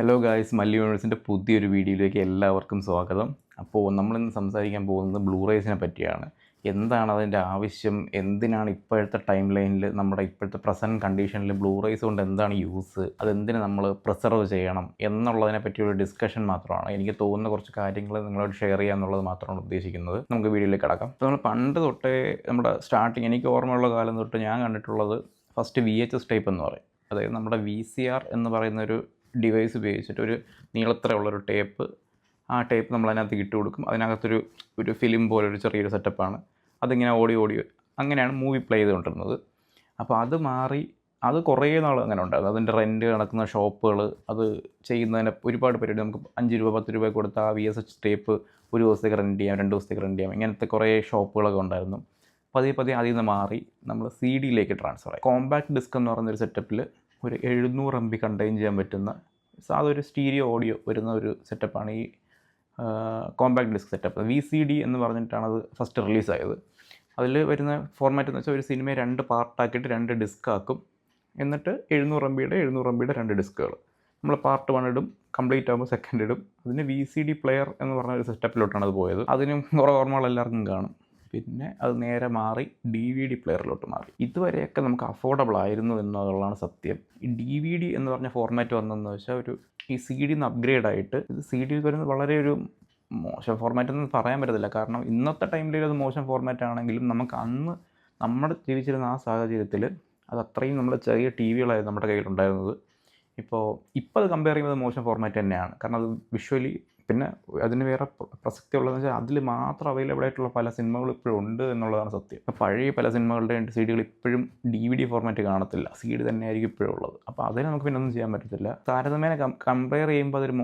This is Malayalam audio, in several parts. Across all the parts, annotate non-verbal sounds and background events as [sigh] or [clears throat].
ഹലോ ഗായ്സ് മല്ലി യൂണിവേഴ്സിന്റെ പുതിയൊരു വീഡിയോയിലേക്ക് എല്ലാവർക്കും സ്വാഗതം. അപ്പോൾ നമ്മളിന്ന് സംസാരിക്കാൻ പോകുന്നത് ബ്ലൂറേസിനെ പറ്റിയാണ്. എന്താണ് അതിന്റെ ആവശ്യം? എന്തിനാണ് ഇപ്പോഴത്തെ ടൈം ലൈനിൽ നമ്മുടെ ഇപ്പോഴത്തെ പ്രസന്റ് കണ്ടീഷനിൽ ബ്ലൂറേസ് കൊണ്ട് എന്താണ് യൂസ് അതെന്തിന് നമ്മൾ പ്രിസർവ് ചെയ്യണം എന്നുള്ളതിനെ പറ്റിയൊരു ഡിസ്കഷൻ മാത്രമാണ്. എനിക്ക് തോന്നുന്ന കുറച്ച് കാര്യങ്ങൾ നിങ്ങളോട് ഷെയർ ചെയ്യുക എന്നുള്ളത് മാത്രമാണ് ഉദ്ദേശിക്കുന്നത്. നമുക്ക് വീഡിയോയിലേക്ക് കിടക്കാം. അപ്പോൾ നമ്മൾ പണ്ട് തൊട്ടേ നമ്മുടെ സ്റ്റാർട്ടിങ് എനിക്ക് ഓർമ്മയുള്ള കാലം തൊട്ട് ഞാൻ കണ്ടിട്ടുള്ളത് first V H S type എന്ന് പറയും. അതായത് നമ്മുടെ വി സി ആർ എന്ന് പറയുന്ന ഒരു ഡിവൈസ് ഉപയോഗിച്ചിട്ട് ഒരു നീളത്തിലുള്ളൊരു ടേപ്പ് ആ ടേപ്പ് നമ്മൾ അതിനകത്ത് ഇട്ട് കൊടുക്കും. അതിനകത്തൊരു ഒരു ഫിലിം പോലെ ഒരു ചെറിയൊരു സെറ്റപ്പാണ് അതിങ്ങനെ ഓടി ഓടി അങ്ങനെയാണ് മൂവി പ്ലേ ചെയ്തുകൊണ്ടിരുന്നത്. അപ്പോൾ അത് മാറി അത് കുറേ നാൾ അങ്ങനെ ഉണ്ടായിരുന്നു. അതിന്റെ റെന്റ് നടക്കുന്ന ഷോപ്പുകൾ അത് ചെയ്യുന്നതിന് ഒരുപാട് പരിപാടി നമുക്ക് അഞ്ച് രൂപ പത്ത് രൂപ കൊടുത്ത് ആ വി എസ് എച്ച് ടേപ്പ് ഒരു ദിവസത്തേക്ക് റെന്റ് ചെയ്യാം രണ്ട് ദിവസത്തേക്ക് റെന്റ് ചെയ്യാം. ഇങ്ങനത്തെ കുറേ ഷോപ്പുകളൊക്കെ ഉണ്ടായിരുന്നു. പതിയെ പതിയെ അതിൽ നിന്ന് മാറി. നമ്മൾ സി ഡിയിലേക്ക് ട്രാൻസ്ഫർ ആയി. കോമ്പാക്ട് ഡിസ്ക് എന്ന് പറയുന്നൊരു സെറ്റപ്പിൽ ഒരു എഴുന്നൂറ് എം ബി കണ്ടെയ്ൻ ചെയ്യാൻ പറ്റുന്ന സാധാ ഒരു സ്റ്റീരിയോ ഓഡിയോ വരുന്ന ഒരു സെറ്റപ്പാണ് ഈ compact disc setup V C D എന്ന് പറഞ്ഞിട്ടാണ് അത് ഫസ്റ്റ് റിലീസായത് അതിൽ വരുന്ന ഫോർമാറ്റ് എന്ന് വെച്ചാൽ ഒരു സിനിമയെ രണ്ട് പാർട്ടാക്കിയിട്ട് രണ്ട് ഡിസ്ക് ആക്കും. എന്നിട്ട് എഴുന്നൂറ് എം ബിയുടെ എഴുന്നൂറ് എം ബിയുടെ രണ്ട് ഡിസ്കുകൾ നമ്മൾ പാർട്ട് വൺ ഇടും കംപ്ലീറ്റ് ആകുമ്പോൾ സെക്കൻഡ് ഇടും. അതിന് വി സി ഡി പ്ലെയർ എന്ന് പറഞ്ഞ ഒരു സെറ്റപ്പിലോട്ടാണ് അത് പോയത്. അതിനും കുറേ ഓർമ്മകൾ എല്ലാവർക്കും കാണും. പിന്നെ അത് നേരെ മാറി ഡി വി ഡി പ്ലെയറിലോട്ട് മാറി. ഇതുവരെയൊക്കെ നമുക്ക് അഫോർഡബിൾ ആയിരുന്നു എന്നുള്ളതാണ് സത്യം. ഈ ഡി വി ഡി എന്ന് പറഞ്ഞ ഫോർമാറ്റ് വന്നതെന്ന് വെച്ചാൽ ഒരു ഈ സി ഡി നിന്ന് അപ്ഗ്രേഡ് ആയിട്ട് ഇത് സി ഡി വരുന്നത് വളരെ ഒരു മോശം ഫോർമാറ്റ് എന്ന് പറയാൻ പറ്റത്തില്ല. കാരണം ഇന്നത്തെ ടൈമിൽ അത് മോശം ഫോർമാറ്റ് ആണെങ്കിലും നമുക്ക് അന്ന് നമ്മൾ ജീവിച്ചിരുന്ന ആ സാഹചര്യത്തിൽ അത് അത്രയും നമ്മൾ ചെറിയ ടി വികളായിരുന്നു നമ്മുടെ കയ്യിലുണ്ടായിരുന്നത്. ഇപ്പോൾ ഇപ്പോൾ അത് കമ്പയർ ചെയ്യുന്നത് മോശം ഫോർമാറ്റ് തന്നെയാണ്. കാരണം അത് വിഷ്വലി പിന്നെ അതിന് വേറെ പ്രസക്തി ഉള്ളതെന്ന് വെച്ചാൽ അതിൽ മാത്രം അവൈലബിൾ ആയിട്ടുള്ള പല സിനിമകളും ഇപ്പോഴും ഉണ്ട് എന്നുള്ളതാണ് സത്യം. പഴയ പല സിനിമകളുടെ സി ഡികൾ ഇപ്പോഴും ഡി വി ഡി ഫോർമാറ്റ് കാണത്തില്ല. സി ഡി തന്നെയായിരിക്കും ഇപ്പോഴും ഉള്ളത്. അപ്പോൾ അതിന് നമുക്ക് പിന്നെ ഒന്നും ചെയ്യാൻ പറ്റത്തില്ല. താരതമ്യേന കമ്പയർ ചെയ്യുമ്പോൾ അതൊരു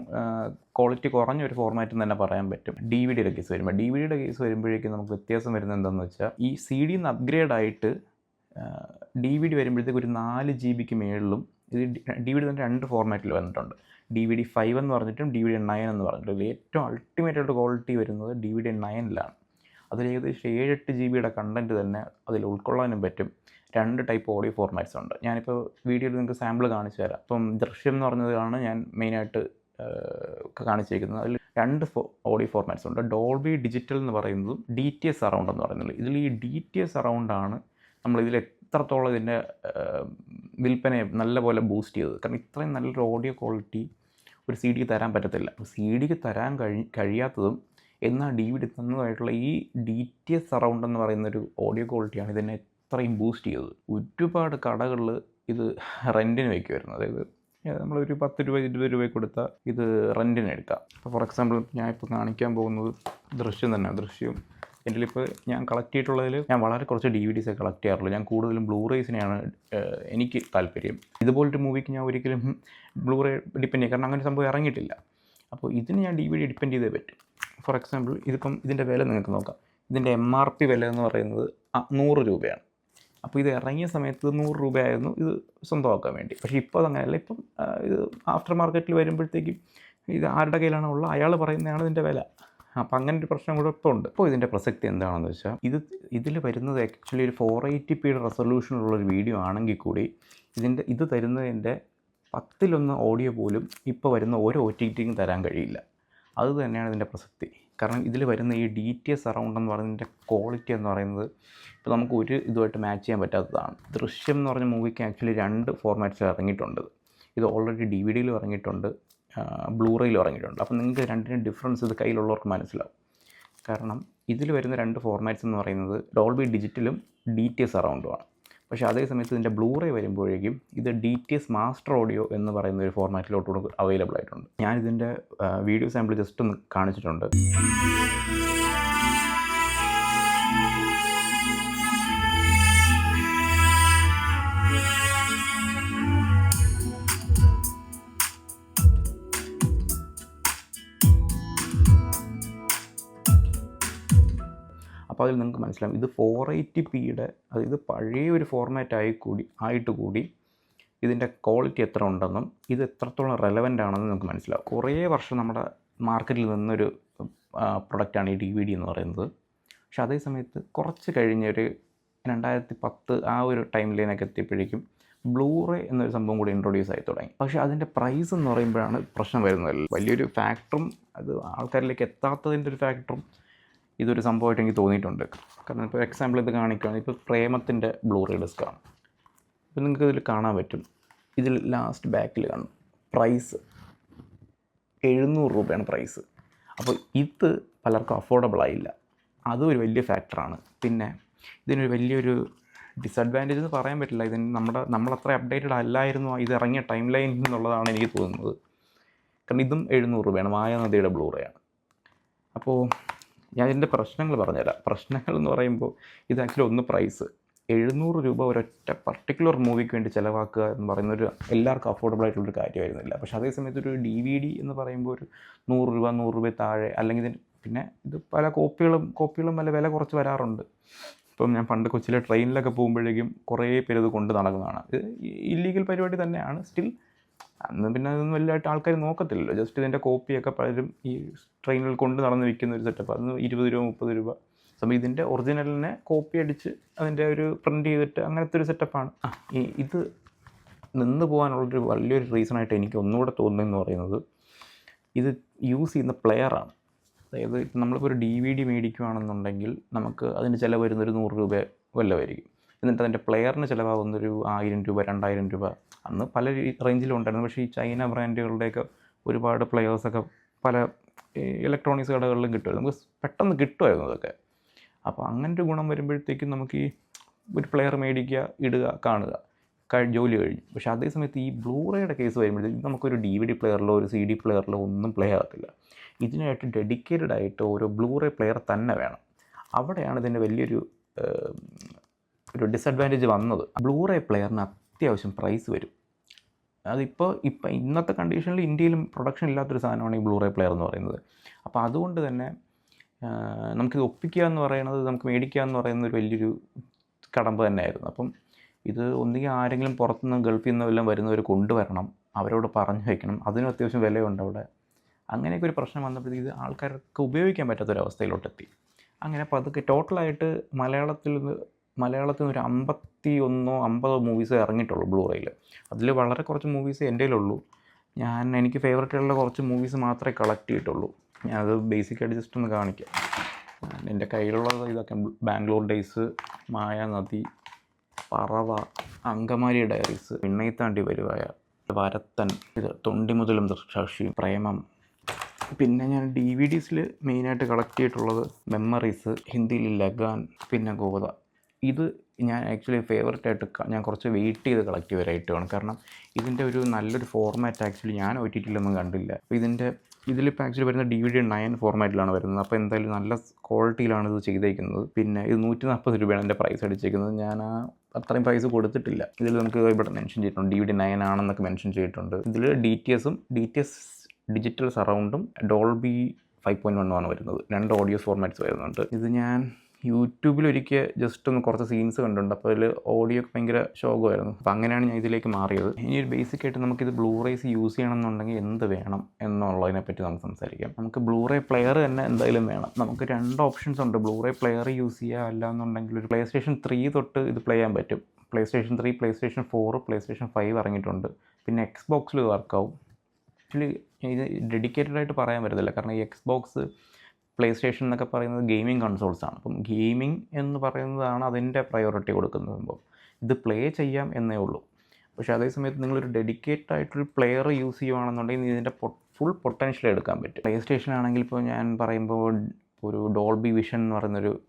ക്വാളിറ്റി കുറഞ്ഞ ഒരു ഫോർമാറ്റ് തന്നെ പറയാൻ പറ്റും. ഡി വി ഡിയുടെ കേസ് വരുമ്പോൾ ഡി വി ഡിയുടെ കേസ് വരുമ്പോഴേക്കും നമുക്ക് വ്യത്യാസം വരുന്നത് എന്താണെന്ന് വെച്ചാൽ ഈ സി ഡിന്ന് അപ്ഗ്രേഡ് ആയിട്ട് ഡി വി ഡി വരുമ്പോഴത്തേക്ക് ഒരു നാല് ജി ബിക്ക് മേളിലും ഇത് ഡി വി ഡി തന്നെ രണ്ട് ഫോർമാറ്റിൽ വന്നിട്ടുണ്ട്. ഡി വി ഡി ഫൈവ് എന്ന് പറഞ്ഞിട്ടും ഡി വി ഡി നയൻ എന്ന് പറഞ്ഞിട്ടും. ഏറ്റവും അൾട്ടിമേറ്റ് ആയിട്ട് ക്വാളിറ്റി വരുന്നത് ഡി വി ഡി നയനിലാണ് അതിൽ ഏകദേശം ഏഴെട്ട് ജി ബിയുടെ കണ്ടന്റ് തന്നെ അതിൽ ഉൾക്കൊള്ളാനും പറ്റും. രണ്ട് ടൈപ്പ് ഓഡിയോ ഫോർമാറ്റ്സ് ഉണ്ട്. ഞാനിപ്പോൾ വീഡിയോയിൽ നിങ്ങൾക്ക് സാമ്പിൾ കാണിച്ചു തരാം. അപ്പം ദൃശ്യം എന്ന് പറഞ്ഞതാണ് ഞാൻ മെയിനായിട്ട് കാണിച്ചിരിക്കുന്നത് അതിൽ രണ്ട് ഓഡിയോ ഫോർമാറ്റ്സ് ഉണ്ട്. ഡോൾബി ഡിജിറ്റൽ എന്ന് പറയുന്നതും ഡി ടി എസ് അറൗണ്ട് എന്ന് പറയുന്നത്. ഇതിൽ ഈ ഡി ടി എസ് അറൗണ്ടാണ് നമ്മൾ ഇതിൽ എത്രത്തോളം ഇതിന്റെ വിൽപ്പനയെ നല്ലപോലെ ബൂസ്റ്റ് ചെയ്തത്. കാരണം ഇത്രയും നല്ലൊരു ഓഡിയോ ക്വാളിറ്റി ഒരു സി ഡിക്ക് തരാൻ പറ്റത്തില്ല. അപ്പോൾ സി ഡിക്ക് തരാൻ കഴി കഴിയാത്തതും എന്നാൽ ഡി വി ഡി തന്നതായിട്ടുള്ള ഈ ഡി ടി എസ് സറൗണ്ട് എന്ന് പറയുന്നൊരു ഓഡിയോ ക്വാളിറ്റിയാണ് ഇതിനെ ഇത്രയും ബൂസ്റ്റ് ചെയ്തത്. ഒരുപാട് കടകളിൽ ഇത് റെന്റിന് വയ്ക്കുമായിരുന്നു അതായത് നമ്മളൊരു പത്ത് രൂപ ഇരുപത് രൂപ കൊടുത്താൽ ഇത് റെന്റിന് എടുക്കാം. അപ്പോൾ ഫോർ എക്സാമ്പിൾ ഞാൻ ഇപ്പോൾ കാണിക്കാൻ പോകുന്നത് ദൃശ്യം തന്നെ ദൃശ്യം എന്റെ ഞാൻ കളക്ട് ചെയ്തിട്ടുള്ളതിൽ ഞാൻ വളരെ കുറച്ച് ഡി വി ഡിസേ കളക്ട് ചെയ്യാറുള്ളൂ. ഞാൻ കൂടുതലും ബ്ലൂറേസിനെയാണ് എനിക്ക് താല്പര്യം. ഇതുപോലൊരു മൂവിക്ക് ഞാൻ ഒരിക്കലും ബ്ലൂറേ ഡിപ്പെൻഡ് ചെയ്യും. കാരണം അങ്ങനെ സംഭവം ഇറങ്ങിയിട്ടില്ല. അപ്പോൾ ഇതിന് ഞാൻ ഡി വി ഡി ഡിപ്പെൻഡ് ചെയ്തേ പറ്റും. ഫോർ എക്സാമ്പിൾ ഇതിപ്പം ഇതിന്റെ വില നിങ്ങൾക്ക് നോക്കാം. ഇതിന്റെ എം ആർ പി വില എന്ന് പറയുന്നത് നൂറ് രൂപയാണ്. അപ്പോൾ ഇത് ഇറങ്ങിയ സമയത്ത് നൂറ് രൂപയായിരുന്നു ഇത് സ്വന്തമാക്കാൻ വേണ്ടി. പക്ഷേ ഇപ്പോൾ അതങ്ങനെയല്ല ഇപ്പം ഇത് ആഫ്റ്റർ മാർക്കറ്റിൽ വരുമ്പോഴത്തേക്കും ഇത് ആരുടെ കയ്യിലാണോ ഉള്ളത്? അയാൾ പറയുന്നതാണ് ഇതിന്റെ വില. അപ്പോൾ അങ്ങനെ ഒരു പ്രശ്നം കൂടെ ഇപ്പോൾ ഉണ്ട്. അപ്പോൾ ഇതിന്റെ പ്രസക്തി എന്താണെന്ന് വെച്ചാൽ ഇത് ഇതിൽ വരുന്നത് ആക്ച്വലി ഒരു ഫോർ എയ്റ്റി പിയുടെ റെസൊല്യൂഷനുള്ള ഒരു വീഡിയോ ആണെങ്കിൽ കൂടി ഇതിന്റെ ഇത് തരുന്നതിന്റെ പത്തിലൊന്ന് ഓഡിയോ പോലും ഇപ്പോൾ വരുന്ന ഓരോ ഒ ടി ടിക്കും തരാൻ കഴിയില്ല. അത് തന്നെയാണ് ഇതിന്റെ പ്രസക്തി. കാരണം ഇതിൽ വരുന്ന ഈ ഡി ടി എസ് സറൗണ്ട് എന്ന് പറയുന്നതിന്റെ ക്വാളിറ്റി എന്ന് പറയുന്നത് ഇപ്പോൾ നമുക്ക് ഒരു ഇതുമായിട്ട് മാച്ച് ചെയ്യാൻ പറ്റാത്തതാണ്. ദൃശ്യം എന്ന് പറഞ്ഞ മൂവിക്ക് ആക്ച്വലി രണ്ട് ഫോർമാറ്റ്സിൽ ഇറങ്ങിയിട്ടുണ്ട്. ഇത് ഓൾറെഡി ഡി വി ഡിയിലും ഇറങ്ങിയിട്ടുണ്ട്. ബ്ലൂറയിലും ഇറങ്ങിയിട്ടുണ്ട്. അപ്പോൾ നിങ്ങൾക്ക് രണ്ടിനും ഡിഫറൻസ് ഇത് കയ്യിലുള്ളവർക്ക് മനസ്സിലാവും. കാരണം ഇതിൽ വരുന്ന രണ്ട് ഫോർമാറ്റ്സ് എന്ന് പറയുന്നത് ഡോൾബി ഡിജിറ്റലും ഡി ടി എസ് അറൗണ്ടുമാണ് പക്ഷേ അതേ സമയത്ത് ഇതിന്റെ ബ്ലൂറേ വരുമ്പോഴേക്കും ഇത് D T S master audio എന്ന് പറയുന്ന ഒരു ഫോർമാറ്റിലോട്ടുകൂടെ അവൈലബിൾ ആയിട്ടുണ്ട്. ഞാനിതിന്റെ വീഡിയോ സാമ്പിൾ ജസ്റ്റ് ഒന്ന് കാണിച്ചിട്ടുണ്ട്. അപ്പോൾ അതിൽ നിങ്ങൾക്ക് മനസ്സിലാവും. ഇത് ഫോർ എയ്റ്റി പിയുടെ അതായത് പഴയ ഒരു ഫോർമാറ്റ് ആയി കൂടി ആയിട്ട് കൂടി ഇതിന്റെ ക്വാളിറ്റി എത്ര ഉണ്ടെന്നും ഇത് എത്രത്തോളം റെലവന്റ് ആണെന്നും നമുക്ക് മനസ്സിലാവും. കുറേ വർഷം നമ്മുടെ മാർക്കറ്റിൽ നിന്നൊരു പ്രൊഡക്റ്റാണ് ഈ ഡി വി ഡി എന്ന് പറയുന്നത്. പക്ഷെ അതേ സമയത്ത് കുറച്ച് കഴിഞ്ഞൊരു രണ്ടായിരത്തി പത്ത് ആ ഒരു ടൈം ലൈനൊക്കെ എത്തിയപ്പോഴേക്കും ബ്ലൂറേ എന്നൊരു സംഭവം കൂടി ഇൻട്രൊഡ്യൂസ് ആയി തുടങ്ങി. പക്ഷേ അതിന്റെ പ്രൈസ് എന്ന് പറയുമ്പോഴാണ് പ്രശ്നം വരുന്നത്. വലിയൊരു ഫാക്ടറും അത് ആൾക്കാരിലേക്ക് എത്താത്തതിന്റെ ഒരു ഫാക്ടറും ഇതൊരു സംഭവമായിട്ട് എനിക്ക് തോന്നിയിട്ടുണ്ട്. കാരണം ഇപ്പോൾ എക്സാമ്പിൾ ഇത് കാണിക്കുകയാണ്. ഇപ്പോൾ പ്രേമത്തിന്റെ ബ്ലൂറേ ഡിസ്ക്കാണ് ഇപ്പോൾ നിങ്ങൾക്ക് ഇതിൽ കാണാൻ പറ്റും. ഇതിൽ ലാസ്റ്റ് ബാക്കിൽ കാണും. പ്രൈസ് എഴുന്നൂറ് രൂപയാണ് പ്രൈസ് അപ്പോൾ ഇത് പലർക്കും അഫോർഡബിൾ ആയില്ല. അതും ഒരു വലിയ ഫാക്ടറാണ് പിന്നെ ഇതിനൊരു വലിയൊരു ഡിസഡ്വാന്റേജ് എന്ന് പറയാൻ പറ്റില്ല. ഇതിന് നമ്മുടെ നമ്മളത്ര അപ്ഡേറ്റഡ് അല്ലായിരുന്നു. ഇത് ഇറങ്ങിയ ടൈം ലൈൻ എന്നുള്ളതാണ് എനിക്ക് തോന്നുന്നത്. കാരണം ഇതും എഴുന്നൂറ് രൂപയാണ്. മായാനദിയുടെ ബ്ലൂറയാണ് അപ്പോൾ ഞാൻ ഇതിന്റെ പ്രശ്നങ്ങൾ പറഞ്ഞുതരാം. പ്രശ്നങ്ങൾ എന്ന് പറയുമ്പോൾ ഇത് ആക്ച്വലി ഒന്ന് പ്രൈസ് എഴുന്നൂറ് രൂപ ഒരൊറ്റ പർട്ടിക്കുലർ മൂവിക്ക് വേണ്ടി ചിലവാക്കുക എന്ന് പറയുന്നൊരു എല്ലാവർക്കും അഫോർഡബിൾ ആയിട്ടുള്ളൊരു കാര്യമായിരുന്നില്ല. പക്ഷേ അതേ സമയത്ത് ഒരു ഡി വി ഡി എന്ന് പറയുമ്പോൾ ഒരു നൂറ് രൂപ നൂറ് രൂപ താഴെ അല്ലെങ്കിൽ പിന്നെ ഇത് പല കോപ്പികളും കോപ്പികളും പല വില കുറച്ച് വരാറുണ്ട്. ഇപ്പം ഞാൻ പണ്ട് കൊച്ചിയിലെ ട്രെയിനിലൊക്കെ പോകുമ്പോഴേക്കും കുറേ പേര് ഇത് കൊണ്ട് നടക്കുന്നതാണ്. ഇത് ഇല്ലീഗൽ പരിപാടി തന്നെയാണ്. സ്റ്റിൽ അന്ന് പിന്നെ അതൊന്നും വലുതായിട്ട് ആൾക്കാർ നോക്കത്തില്ലല്ലോ. ജസ്റ്റ് ഇതിന്റെ കോപ്പിയൊക്കെ പലരും ഈ ട്രെയിനിൽ കൊണ്ട് നടന്ന് വിൽക്കുന്ന ഒരു സെറ്റപ്പ് അന്ന് ഇരുപത് രൂപ മുപ്പത് രൂപ. സമയം ഇതിന്റെ ഒറിജിനലിനെ കോപ്പി അടിച്ച് അതിന്റെ ഒരു പ്രിന്റ് ചെയ്തിട്ട് അങ്ങനത്തെ ഒരു സെറ്റപ്പാണ് ആ. ഈ ഇത് നിന്ന് പോകാനുള്ളൊരു വലിയൊരു റീസണായിട്ട് എനിക്ക് ഒന്നുകൂടെ തോന്നുന്നതെന്ന് പറയുന്നത് ഇത് യൂസ് ചെയ്യുന്ന പ്ലെയറാണ് അതായത് ഇപ്പം നമ്മളിപ്പോൾ ഒരു ഡി വി ഡി മേടിക്കുകയാണെന്നുണ്ടെങ്കിൽ നമുക്ക് അതിന് ചിലവ് വരുന്നൊരു നൂറ് രൂപ വല്ലതായിരിക്കും. എന്നിട്ട് അതിന്റെ പ്ലെയറിന് ചിലവാകുന്നൊരു ആയിരം രൂപ രണ്ടായിരം രൂപ അന്ന് പല റേഞ്ചിലും ഉണ്ടായിരുന്നു. പക്ഷേ ഈ ചൈന ബ്രാൻഡുകളുടെയൊക്കെ ഒരുപാട് പ്ലെയേഴ്സൊക്കെ പല ഇലക്ട്രോണിക്സ് കടകളിലും കിട്ടുമായിരുന്നു. നമുക്ക് പെട്ടെന്ന് കിട്ടുമായിരുന്നു അതൊക്കെ. അപ്പോൾ അങ്ങനെ ഒരു ഗുണം വരുമ്പോഴത്തേക്കും നമുക്ക് ഈ ഒരു പ്ലെയർ മേടിക്കുക ഇടുക കാണുക ജോലി കഴിഞ്ഞു. പക്ഷേ അതേ സമയത്ത് ഈ ബ്ലൂറേയുടെ കേസ് വരുമ്പോഴത്തേക്കും നമുക്കൊരു ഡി വി ഡി പ്ലെയറിലോ ഒരു സി ഡി പ്ലെയറിലോ ഒന്നും പ്ലേ ആകത്തില്ല. ഇതിനായിട്ട് ഡെഡിക്കേറ്റഡ് ആയിട്ട് ഓരോ ബ്ലൂറേ പ്ലെയർ തന്നെ വേണം. അവിടെയാണ് ഇതിന്റെ വലിയൊരു ഒരു ഡിസഡ്വാന്റേജ് വന്നത്. ബ്ലൂറേ പ്ലെയറിന് അത്യാവശ്യം പ്രൈസ് വരും. അതിപ്പോൾ ഇപ്പം ഇന്നത്തെ കണ്ടീഷനിൽ ഇന്ത്യയിലും പ്രൊഡക്ഷൻ ഇല്ലാത്തൊരു സാധനമാണ് ഈ ബ്ലൂറേ പ്ലെയർ എന്ന് പറയുന്നത്. അപ്പോൾ അതുകൊണ്ട് തന്നെ നമുക്കിത് ഒപ്പിക്കുക എന്ന് പറയുന്നത് നമുക്ക് മേടിക്കുക എന്ന് പറയുന്ന ഒരു വലിയൊരു കടമ്പ തന്നെയായിരുന്നു. അപ്പം ഇത് ഒന്നുകിൽ ആരെങ്കിലും പുറത്തുനിന്ന് ഗൾഫിൽ നിന്ന് വല്ലതും വരുന്നവർ കൊണ്ടുവരണം അവരോട് പറഞ്ഞു വയ്ക്കണം അതിനും അത്യാവശ്യം വിലയുണ്ട് അവിടെ. അങ്ങനെയൊക്കെ ഒരു പ്രശ്നം വന്നപ്പോഴത്തേക്ക് ഇത് ആൾക്കാർക്ക് ഉപയോഗിക്കാൻ പറ്റാത്തൊരവസ്ഥയിലോട്ടെത്തി. അങ്ങനെ പതുക്കെ ടോട്ടലായിട്ട് മലയാളത്തിൽ മലയാളത്തിൽ ഒരു അമ്പത്തി ഒന്നോ അമ്പതോ മൂവീസ് ഇറങ്ങിയിട്ടുള്ളൂ ബ്ലൂറേയിൽ അതിൽ വളരെ കുറച്ച് മൂവീസ് എന്റെ കയ്യിലുള്ളൂ. ഞാൻ എനിക്ക് ഫേവററ്റ് ഉള്ള കുറച്ച് മൂവീസ് മാത്രമേ കളക്ട് ചെയ്തിട്ടുള്ളൂ. ഞാൻ ഞാനത് ബേസിക്കായിട്ട് ജസ്റ്റ് ഒന്ന് കാണിക്കാം. എന്റെ കയ്യിലുള്ളത് ഇതൊക്കെ ബാംഗ്ലൂർ ഡേയ്സ് മായ നദി പറവ അങ്കമാലി ഡയറീസ് എണ്ണയത്താണ്ടി വരുവായ വരത്തൻ ഇത് തൊണ്ടി മുതലും ദൃക്ഷാക്ഷിയും പ്രേമം പിന്നെ ഞാൻ ഡി വി ഡീസിൽ മെയിനായിട്ട് കളക്ട് ചെയ്തിട്ടുള്ളത് മെമ്മറീസ് ഹിന്ദിയിൽ ലഗാൻ പിന്നെ ഗോദ ഇത് ഞാൻ ആക്ച്വലി ഫേവററ്റ് ആയിട്ട് ഞാൻ കുറച്ച് വെയിറ്റ് ചെയ്ത് കളക്ട് ചെയ്ത ഒരു ഐറ്റമാണ് കാരണം ഇതിന്റെ ഒരു നല്ലൊരു ഫോർമാറ്റ് ആക്ച്വലി ഞാൻ ഒ ടി ടിയിലൊന്നും കണ്ടില്ല. അപ്പോൾ ഇതിന്റെ ഇതിലിപ്പോൾ ആക്ച്വലി വരുന്ന ഡി വി ഡി നയൻ ഫോർമാറ്റിലാണ് വരുന്നത്. അപ്പോൾ എന്തായാലും നല്ല ക്വാളിറ്റിയിലാണ് ഇത് ചെയ്തേക്കുന്നത്. പിന്നെ ഇത് നൂറ്റി നാൽപ്പത് രൂപയാണ് എന്റെ പ്രൈസ് അടിച്ചേക്കുന്നത്. ഞാൻ ആ അത്രയും പ്രൈസ് കൊടുത്തിട്ടില്ല. ഇതിൽ നമുക്ക് ഇവിടെ മെൻഷൻ ചെയ്തിട്ടുണ്ട്. ഡി വി ഡി നയൻ ആണെന്നൊക്കെ മെൻഷൻ ചെയ്തിട്ടുണ്ട്. ഇതിൽ ഡി ടി എസും ഡി ടി എസ് ഡിജിറ്റൽ സറൗണ്ടും ഡോൾബി ഫൈവ് പോയിന്റ് വണ്ണും ആണ് വരുന്നത്. രണ്ട് ഓഡിയോ ഫോർമാറ്റ്സ് വരുന്നുണ്ട്. ഇത് ഞാൻ യൂട്യൂബിൽ ഒരിക്കൽ ജസ്റ്റ് ഒന്ന് കുറച്ച് സീൻസ് കണ്ടിട്ടുണ്ട്. അപ്പോൾ അതിൽ ഓഡിയോ ഒക്കെ ഭയങ്കര ശോകമായിരുന്നു. അപ്പോൾ അങ്ങനെയാണ് ഞാൻ ഇതിലേക്ക് മാറിയത്. ഇനി ഒരു ബേസിക് ആയിട്ട് നമുക്കിത് ബ്ലൂറേസ് യൂസ് ചെയ്യണമെന്നുണ്ടെങ്കിൽ എന്ത് വേണം എന്നുള്ളതിനെ പറ്റി നമുക്ക് സംസാരിക്കാം. നമുക്ക് ബ്ലൂറേ പ്ലെയർ തന്നെ എന്തായാലും വേണം. നമുക്ക് രണ്ട് ഓപ്ഷൻസ് ഉണ്ട്. ബ്ലൂറേ പ്ലെയർ യൂസ് ചെയ്യുക അല്ല എന്നുണ്ടെങ്കിൽ ഒരു പ്ലേ സ്റ്റേഷൻ ത്രീ തൊട്ട് ഇത് പ്ലേ ചെയ്യാൻ പറ്റും. PlayStation three PlayStation four PlayStation five ഇറങ്ങിയിട്ടുണ്ട്. പിന്നെ എക്സ് ബോക്സിൽ വർക്കാവും ആക്ച്വലി ഇത് ഡെഡിക്കേറ്റഡ് ആയിട്ട് പറയാൻ പറ്റത്തില്ല. കാരണം ഈ എക്സ് ബോക്സ് പ്ലേ സ്റ്റേഷൻ എന്നൊക്കെ പറയുന്നത് ഗെയിമിംഗ് കൺസോൾസ് ആണ്. അപ്പം ഗെയിമിംഗ് എന്ന് പറയുന്നതാണ് അതിന്റെ പ്രയോറിറ്റി കൊടുക്കുന്നത്. സംഭവം ഇത് പ്ലേ ചെയ്യാം എന്നേ ഉള്ളൂ. പക്ഷേ അതേ സമയത്ത് നിങ്ങളൊരു ഡെഡിക്കേറ്റഡ് ആയിട്ടൊരു പ്ലെയർ യൂസ് ചെയ്യുകയാണെന്നുണ്ടെങ്കിൽ ഇതിന്റെ ഫുൾ പൊട്ടൻഷ്യൽ എടുക്കാൻ പറ്റും. പ്ലേ സ്റ്റേഷൻ ആണെങ്കിൽ ഇപ്പോൾ ഞാൻ പറയുമ്പോൾ ഒരു ഡോൾബി വിഷൻ എന്ന് പറയുന്നൊരു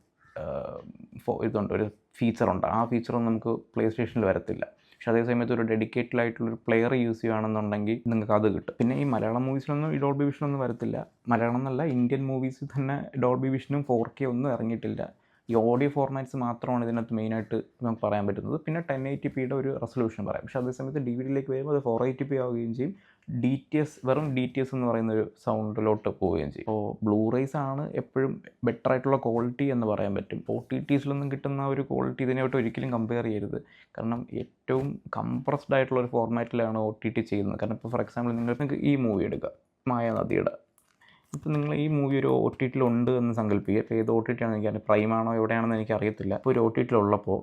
ഇതുണ്ട്. ഒരു ഫീച്ചറുണ്ട് ആ ഫീച്ചറൊന്നും നമുക്ക് പ്ലേ സ്റ്റേഷനിൽ വരത്തില്ല. പക്ഷേ അതേ സമയത്ത് ഒരു ഡെഡിക്കേറ്റഡ് ആയിട്ടുള്ളൊരു പ്ലെയർ യൂസ് ചെയ്യുകയാണെന്നുണ്ടെങ്കിൽ നിങ്ങൾക്ക് അത് കിട്ടും. പിന്നെ ഈ മലയാളം മൂവീസിലൊന്നും ഈ ഡോൾബി വിഷനൊന്നും വരത്തില്ല. മലയാളം എന്നല്ല ഇന്ത്യൻ മൂവീസിൽ തന്നെ ഡോൾബി വിഷനും ഫോർ കെ ഒന്നും ഇറങ്ങിയിട്ടില്ല. ഈ ഓഡിയോ ഫോർമാറ്റ്സ് മാത്രമാണ് ഇതിനകത്ത് മെയിനായിട്ട് നമുക്ക് പറയാൻ പറ്റുന്നത്. പിന്നെ ടെൻ എയ്റ്റി പിയുടെ ഒരു റെസൊല്യൂഷൻ പറയാം. പക്ഷേ അതേ സമയത്ത് ഡി വിഡിയിലേക്ക് വരുമ്പോൾ അത് ഫോർ എയ്റ്റി പി ആവുകയും ചെയ്യും. ഡി ടി എസ് വെറും ഡി ടി എസ് എന്ന് പറയുന്ന ഒരു സൗണ്ടിലോട്ട് പോവുകയും ചെയ്യും. അപ്പോൾ ബ്ലൂറേസ് ആണ് എപ്പോഴും ബെറ്റർ ആയിട്ടുള്ള ക്വാളിറ്റി എന്ന് പറയാൻ പറ്റും. ഒ ടി ടീസിലൊന്നും കിട്ടുന്ന ഒരു ക്വാളിറ്റി ഇതിനായിട്ട് ഒരിക്കലും കമ്പയർ ചെയ്യരുത്. കാരണം ഏറ്റവും കംപ്രസ്ഡ് ആയിട്ടുള്ള ഒരു ഫോർമാറ്റിലാണ് ഒ ടി ടി ചെയ്യുന്നത്. കാരണം ഇപ്പോൾ ഫോർ എക്സാമ്പിൾ നിങ്ങൾക്ക് ഈ മൂവി എടുക്കുക മായ നദിയുടെ. ഇപ്പം നിങ്ങൾ ഈ മൂവി ഒരു ഒ ടി ടിയിലുണ്ട് എന്ന് സങ്കല്പിക്കുക. ഇപ്പോൾ ഏത് ഒ ടി ടി ആണെന്ന് എനിക്ക് പ്രൈമാണോ എവിടെയാണെന്ന് എനിക്ക് അറിയത്തില്ല ഇപ്പോൾ ഒരു ഒ ടി ടിയിലുള്ളപ്പോൾ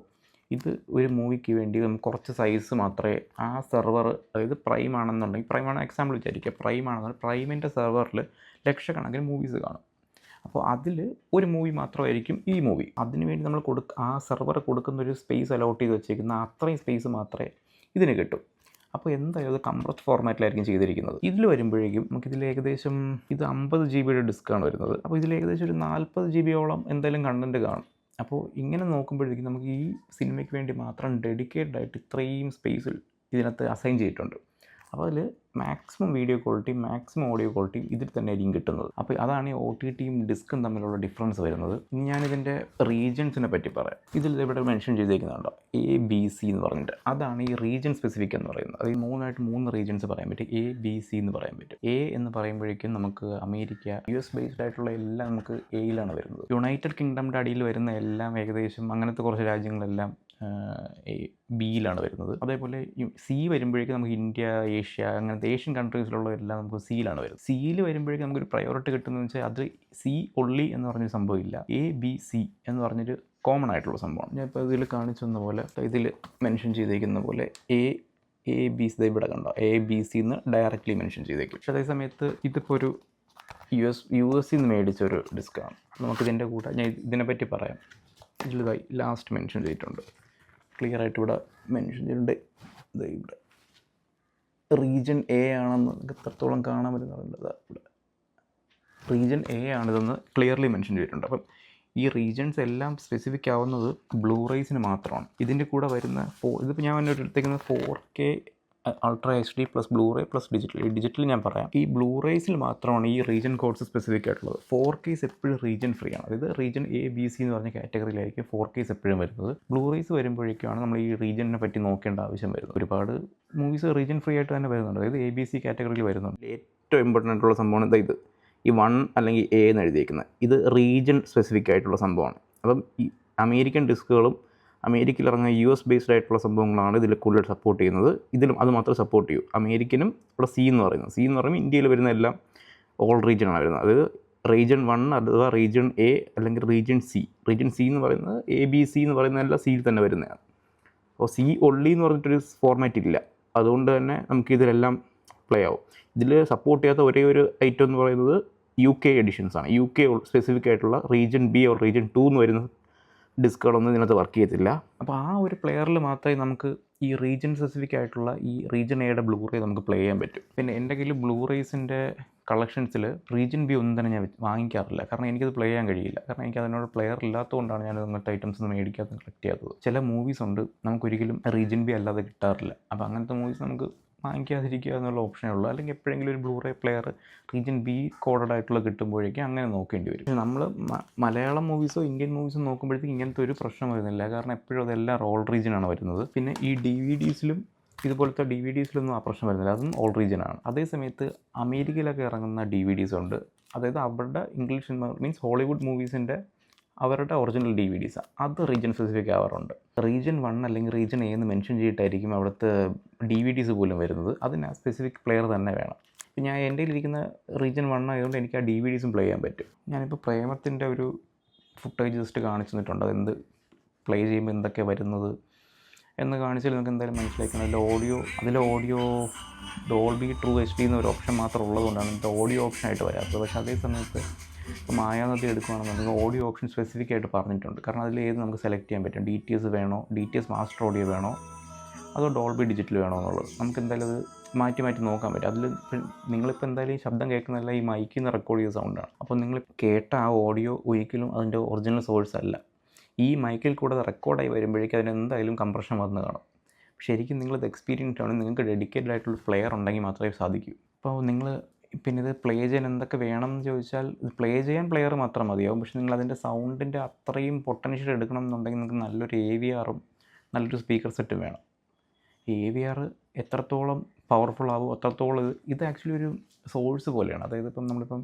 ഇത് ഒരു മൂവിക്ക് വേണ്ടി നമുക്ക് കുറച്ച് സൈസ് മാത്രമേ ആ സെർവർ അതായത് പ്രൈം ആണെന്നുണ്ടെങ്കിൽ പ്രൈം ആണ് എക്സാമ്പിൾ വിചാരിക്കുക പ്രൈം ആണെന്നുണ്ടെങ്കിൽ പ്രൈമിന്റെ സെർവറിൽ ലക്ഷക്കണക്കിന് മൂവീസ് കാണും. അപ്പോൾ അതിൽ ഒരു മൂവി മാത്രമായിരിക്കും ഈ മൂവി അതിന് വേണ്ടി നമ്മൾ കൊടുക്ക ആ സെർവർ കൊടുക്കുന്ന ഒരു സ്പേസ് അലോട്ട് ചെയ്ത് വെച്ചേക്കുന്ന അത്രയും സ്പേസ് മാത്രമേ ഇതിന് കിട്ടും. അപ്പോൾ എന്തായാലും അത് കംപ്രസ് ഫോർമാറ്റിലായിരിക്കും ചെയ്തിരിക്കുന്നത്. ഇതിൽ വരുമ്പോഴേക്കും നമുക്കിതിൽ ഏകദേശം ഇത് അമ്പത് ജി ബിയുടെ ഡിസ്ക്കാണ് വരുന്നത്. അപ്പോൾ ഇതിൽ ഏകദേശം ഒരു നാൽപ്പത് ജി ബിയോളം എന്തായാലും കണ്ടന്റ് കാണും. അപ്പോൾ ഇങ്ങനെ നോക്കുമ്പോഴേക്കും നമുക്ക് ഈ സിനിമയ്ക്ക് വേണ്ടി മാത്രം ഡെഡിക്കേറ്റഡ് ആയിട്ട് ഇത്രയും സ്പേസിൽ ഇതിനകത്ത് അസൈൻ ചെയ്തിട്ടുണ്ട്. അപ്പോൾ അതിൽ maximum video quality maximum audio quality ഇതിൽ തന്നെ ആയിരിക്കും കിട്ടുന്നത്. അപ്പോൾ അതാണ് ഈ ഒ ടി ടിയും ഡിസ്ക്കും തമ്മിലുള്ള ഡിഫറൻസ് വരുന്നത്. ഇനി ഞാനിതിന്റെ റീജൻസിനെ പറ്റി പറയാം. ഇതിൽ ഇവിടെ മെൻഷൻ ചെയ്തേക്കുന്നുണ്ടോ? എ ബി സി എന്ന് പറഞ്ഞിട്ട്. അതാണ് ഈ റീജൻ സ്പെസിഫിക് എന്ന് പറയുന്നത്. അത് മൂന്നായിട്ട് മൂന്ന് റീജൻസ് പറയാൻ പറ്റും. എ ബി സി എന്ന് പറയാൻ പറ്റും. എ എന്ന് പറയുമ്പോഴേക്കും നമുക്ക് അമേരിക്ക യു എസ് ബേസ്ഡ് ആയിട്ടുള്ള എല്ലാം നമുക്ക് എയിലാണ് വരുന്നത്. യുണൈറ്റഡ് കിങ്ഡമിന്റെ അടിയിൽ വരുന്ന എല്ലാം ഏകദേശം അങ്ങനത്തെ കുറച്ച് രാജ്യങ്ങളെല്ലാം ബിയിലാണ് വരുന്നത്. അതേപോലെ സി വരുമ്പോഴേക്കും നമുക്ക് ഇന്ത്യ ഏഷ്യ അങ്ങനത്തെ ഏഷ്യൻ കൺട്രീസിലുള്ള എല്ലാം നമുക്ക് സിയിലാണ് വരുന്നത്. സിയിൽ വരുമ്പോഴേക്കും നമുക്കൊരു പ്രയോറിറ്റി കിട്ടുന്നതെന്ന് വെച്ചാൽ അത് സി ഒള്ളി എന്ന് പറഞ്ഞൊരു സംഭവമില്ല എ ബി സി എന്ന് പറഞ്ഞൊരു കോമൺ ആയിട്ടുള്ള സംഭവമാണ്. ഞാൻ ഇപ്പോൾ ഇതിൽ കാണിച്ചു തന്ന പോലെ ഇതിൽ മെൻഷൻ ചെയ്തേക്കുന്ന പോലെ എ എ ബി സി ഇവിടെ കണ്ടോ? എ ബി സി എന്ന് ഡയറക്റ്റ്ലി മെൻഷൻ ചെയ്തേക്കും. പക്ഷേ അതേ സമയത്ത് ഇതിപ്പോൾ ഒരു യു എസ് യു എസ് നിന്ന് മേടിച്ച ഒരു ഡിസ്ക്കാണ് നമുക്കിതിന്റെ കൂടെ ഞാൻ ഇതിനെപ്പറ്റി പറയാം. ഇതിൽ ലാസ്റ്റ് മെൻഷൻ ചെയ്തിട്ടുണ്ട്. ക്ലിയർ ആയിട്ട് ഇവിടെ മെൻഷൻ ചെയ്തിട്ടുണ്ട്. ഇത് ഇവിടെ റീജൻ എ ആണെന്ന് നമുക്ക് എത്രത്തോളം കാണാൻ പറ്റുന്നുണ്ട് ദാ ഇവിടെ റീജൻ എ ആണിതെന്ന് ക്ലിയർലി മെൻഷൻ ചെയ്തിട്ടുണ്ട്. അപ്പം ഈ റീജൻസ് എല്ലാം സ്പെസിഫിക് ആവുന്നത് ബ്ലൂറൈസിന് മാത്രമാണ്. ഇതിന്റെ കൂടെ വരുന്ന ഫോ ഇതിപ്പോൾ ഞാൻ എന്നോട് എടുത്തേക്കുന്നത് four K ultra H D plus Blu ray plus digital ഈ ഡിജിറ്റൽ ഞാൻ പറയാം. ഈ ബ്ലൂറേസിൽ മാത്രമാണ് ഈ റീജൻ കോഡ്സ് സ്പെസിഫിക് ആയിട്ടുള്ളത്. ഫോർ കേസ് എപ്പോഴും റീജൻ ഫ്രീ ആണ്. അതായത് റീജൻ എ ബി സി എന്ന് പറഞ്ഞ കാറ്റഗറിയിലായിരിക്കും ഫോർ കേസ് എപ്പോഴും വരുന്നത്. ബ്ലൂറേസ് വരുമ്പോഴേക്കാണ് നമ്മൾ ഈ റീജനെ പറ്റി നോക്കേണ്ട ആവശ്യം വരുന്നത്. ഒരുപാട് മൂവീസ് റീജൻ ഫ്രീ ആയിട്ട് തന്നെ വരുന്നുണ്ട്. അതായത് എ ബി സി കാറ്റഗറിയിൽ വരുന്നുണ്ട്. ഏറ്റവും ഇമ്പോർട്ടന്റ് ആയിട്ടുള്ള സംഭവമാണ് ഇത്. ഈ വൺ അല്ലെങ്കിൽ എ എന്ന് എഴുതിയിരിക്കുന്നത് ഇത് റീജൻ സ്പെസിഫിക് ആയിട്ടുള്ള സംഭവമാണ്. അപ്പം ഈ അമേരിക്കൻ ഡിസ്കുകളും അമേരിക്കയിൽ ഇറങ്ങുന്ന യു എസ് ബേസ്ഡ് ആയിട്ടുള്ള സംഭവങ്ങളാണ് ഇതിൽ കൂടുതൽ സപ്പോർട്ട് ചെയ്യുന്നത്. ഇതിലും അത് മാത്രം സപ്പോർട്ട് ചെയ്യും. അമേരിക്കനും ഇവിടെ സി എന്ന് പറയുന്നത്. സി എന്ന് പറയുമ്പോൾ ഇന്ത്യയിൽ വരുന്ന എല്ലാം ഓൾ റീജിയനാണ് വരുന്നത്. അതായത് റീജിയൺ വൺ അഥവാ റീജിയൺ എ അല്ലെങ്കിൽ റീജിയൺ സി റീജിയൺ സി എന്ന് പറയുന്നത് എ ബി സി എന്ന് പറയുന്ന എല്ലാം സിയിൽ തന്നെ വരുന്നതാണ്. അപ്പോൾ സി ഒള്ളി എന്ന് പറഞ്ഞിട്ടൊരു ഫോർമാറ്റ് ഇല്ല. അതുകൊണ്ട് തന്നെ നമുക്ക് ഇതിലെല്ലാം പ്ലേ ആവും. ഇതിൽ സപ്പോർട്ട് ചെയ്യാത്ത ഒരേ ഒരു ഐറ്റം എന്ന് പറയുന്നത് യു കെ എഡിഷൻസ് ആണ്. യു കെ സ്പെസിഫിക് ആയിട്ടുള്ള region B or region two എന്ന് വരുന്ന ഡിസ്കുകളൊന്നും ഇതിനകത്ത് വർക്ക് ചെയ്യത്തില്ല. അപ്പോൾ ആ ഒരു പ്ലെയറിൽ മാത്രമേ നമുക്ക് ഈ റീജിയൻ സ്പെസിഫിക് ആയിട്ടുള്ള ഈ റീജിയൻ എയുടെ ബ്ലൂറേ നമുക്ക് പ്ലേ ചെയ്യാൻ പറ്റും. പിന്നെ എന്റെ കയ്യിൽ ബ്ലൂറേസിന്റെ കളക്ഷൻസിൽ റീജിയൻ ബി ഒന്നും തന്നെ ഞാൻ വാങ്ങിക്കാറില്ല. കാരണം എനിക്കത് പ്ലേ ചെയ്യാൻ കഴിയില്ല. കാരണം എനിക്ക് അതിനോട് പ്ലെയർ ഇല്ലാത്തതുകൊണ്ടാണ് ഞാൻ അങ്ങനത്തെ ഐറ്റംസ് ഒന്നും മേടിക്കാതെ കളക്ട് ചെയ്യാത്തത്. ചില മൂവീസ് ഉണ്ട്. നമുക്കൊരിക്കലും റീജിയൻ ബി അല്ലാതെ കിട്ടാറില്ല. അപ്പോൾ അങ്ങനത്തെ മൂവീസ് നമുക്ക് വാങ്ങിക്കാതിരിക്കുക എന്നുള്ള ഓപ്ഷനേ ഉള്ളൂ അല്ലെങ്കിൽ എപ്പോഴെങ്കിലും ഒരു Blu ray player region B coded ആയിട്ടുള്ള കിട്ടുമ്പോഴേക്കും അങ്ങനെ നോക്കേണ്ടി വരും. പക്ഷേ നമ്മൾ മലയാളം മൂവീസോ ഇന്ത്യൻ മൂവീസോ നോക്കുമ്പോഴത്തേക്ക് ഇങ്ങനത്തെ ഒരു പ്രശ്നം വരുന്നില്ല. കാരണം എപ്പോഴും അതെല്ലാം റോൾ റീജിയനാണ് വരുന്നത്. പിന്നെ ഈ ഡി വി ഡീസിലും ഇതുപോലത്തെ ഡി വി ഡീസിലൊന്നും ആ പ്രശ്നം വരുന്നില്ല. അതും ഓൾ റീജിയനാണ് അതേ സമയത്ത് അമേരിക്കയിലൊക്കെ ഇറങ്ങുന്ന ഡി വി ഡീസ് ഉണ്ട്. അതായത് അവരുടെ ഇംഗ്ലീഷ് മീൻസ് ഹോളിവുഡ് മൂവീസിന്റെ അവരുടെ ഒറിജിനൽ ഡി വി ഡിസ് അത് റീജിയൻ സ്പെസിഫിക് ആവാറുണ്ട്. റീജിയൻ വൺ അല്ലെങ്കിൽ റീജിയൻ എ എന്ന് മെൻഷൻ ചെയ്തിട്ടായിരിക്കും അവിടുത്തെ ഡി വി ഡിസ് പോലും വരുന്നത്. അതിന് ആ സ്പെസിഫിക് പ്ലെയർ തന്നെ വേണം. ഇപ്പം ഞാൻ എന്റെ ഇരിക്കുന്ന റീജിയൻ വൺ ആയതുകൊണ്ട് എനിക്ക് ആ ഡി വി ഡിസും പ്ലേ ചെയ്യാൻ പറ്റും. ഞാനിപ്പോൾ പ്രേമത്തിന്റെ ഒരു ഫുട്ടേജ് ജസ്റ്റ് കാണിച്ചു തന്നിട്ടുണ്ട്. അതെന്ത് പ്ലേ ചെയ്യുമ്പോൾ എന്തൊക്കെ വരുന്നത് എന്ന് കാണിച്ചാൽ നിങ്ങൾക്ക് എന്തായാലും മനസ്സിലാക്കണം അതിൽ ഓഡിയോ അതിൽ audio Dolby true H D എന്നൊരു ഓപ്ഷൻ മാത്രം ഉള്ളതുകൊണ്ടാണ് ഇത് ഓഡിയോ ഓപ്ഷനായിട്ട് വരാത്തത്. പക്ഷേ അതേ സമയത്ത് ഇപ്പോൾ മായാനദി എടുക്കുകയാണെന്നുണ്ടെങ്കിൽ ഓഡിയോ ഓപ്ഷൻ സ്പെസിഫിക് ആയിട്ട് പറഞ്ഞിട്ടുണ്ട്. കാരണം അതിൽ ഏത് നമുക്ക് സെലക്ട് ചെയ്യാൻ പറ്റും? ഡി ടി എസ് വേണോ? D T S master audio വേണോ? അതോ ഡോൾബി ഡിജിറ്റൽ വേണോ എന്നുള്ളത്? നമുക്ക് എന്തായാലും അത് മാറ്റി മാറ്റി നോക്കാൻ പറ്റും. അതിൽ നിങ്ങളിപ്പോൾ എന്തായാലും ഈ ശബ്ദം കേൾക്കുന്നതല്ല ഈ മൈക്കിൽ നിന്ന് റെക്കോർഡ് ചെയ്ത സൗണ്ടാണ് അപ്പോൾ നിങ്ങൾ കേട്ട ആ ഓഡിയോ ഒരിക്കലും അതിന്റെ ഒറിജിനൽ സോഴ്സ് അല്ല. ഈ മൈക്കിൽ കൂടെ റെക്കോർഡായി വരുമ്പോഴേക്കും അതിന് എന്തായാലും കംപ്രഷൻ വന്ന് കാണും. ശരിക്കും നിങ്ങളിത് എക്സ്പീരിയൻസ് ആണ് നിങ്ങൾക്ക് ഡെഡിക്കേറ്റഡ് ആയിട്ടുള്ള പ്ലെയർ ഉണ്ടെങ്കിൽ മാത്രമേ സാധിക്കൂ. അപ്പോൾ നിങ്ങൾ പിന്നെ ഇത് പ്ലേ ചെയ്യാൻ എന്തൊക്കെ വേണം എന്ന് ചോദിച്ചാൽ ഇത് പ്ലേ ചെയ്യാൻ പ്ലെയർ മാത്രം മതിയാവും. പക്ഷെ നിങ്ങൾ അതിന്റെ സൗണ്ടിന്റെ അത്രയും പൊട്ടൻഷ്യൽ എടുക്കണം എന്നുണ്ടെങ്കിൽ നിങ്ങൾക്ക് നല്ലൊരു എ വി ആറും നല്ലൊരു സ്പീക്കർ സെറ്റും വേണം. എ വി ആർ എത്രത്തോളം പവർഫുൾ ആവും അത്രത്തോളം ഇത് ഇത് ആക്ച്വലി ഒരു സോഴ്സ് പോലെയാണ്. അതായത് ഇപ്പം നമ്മളിപ്പം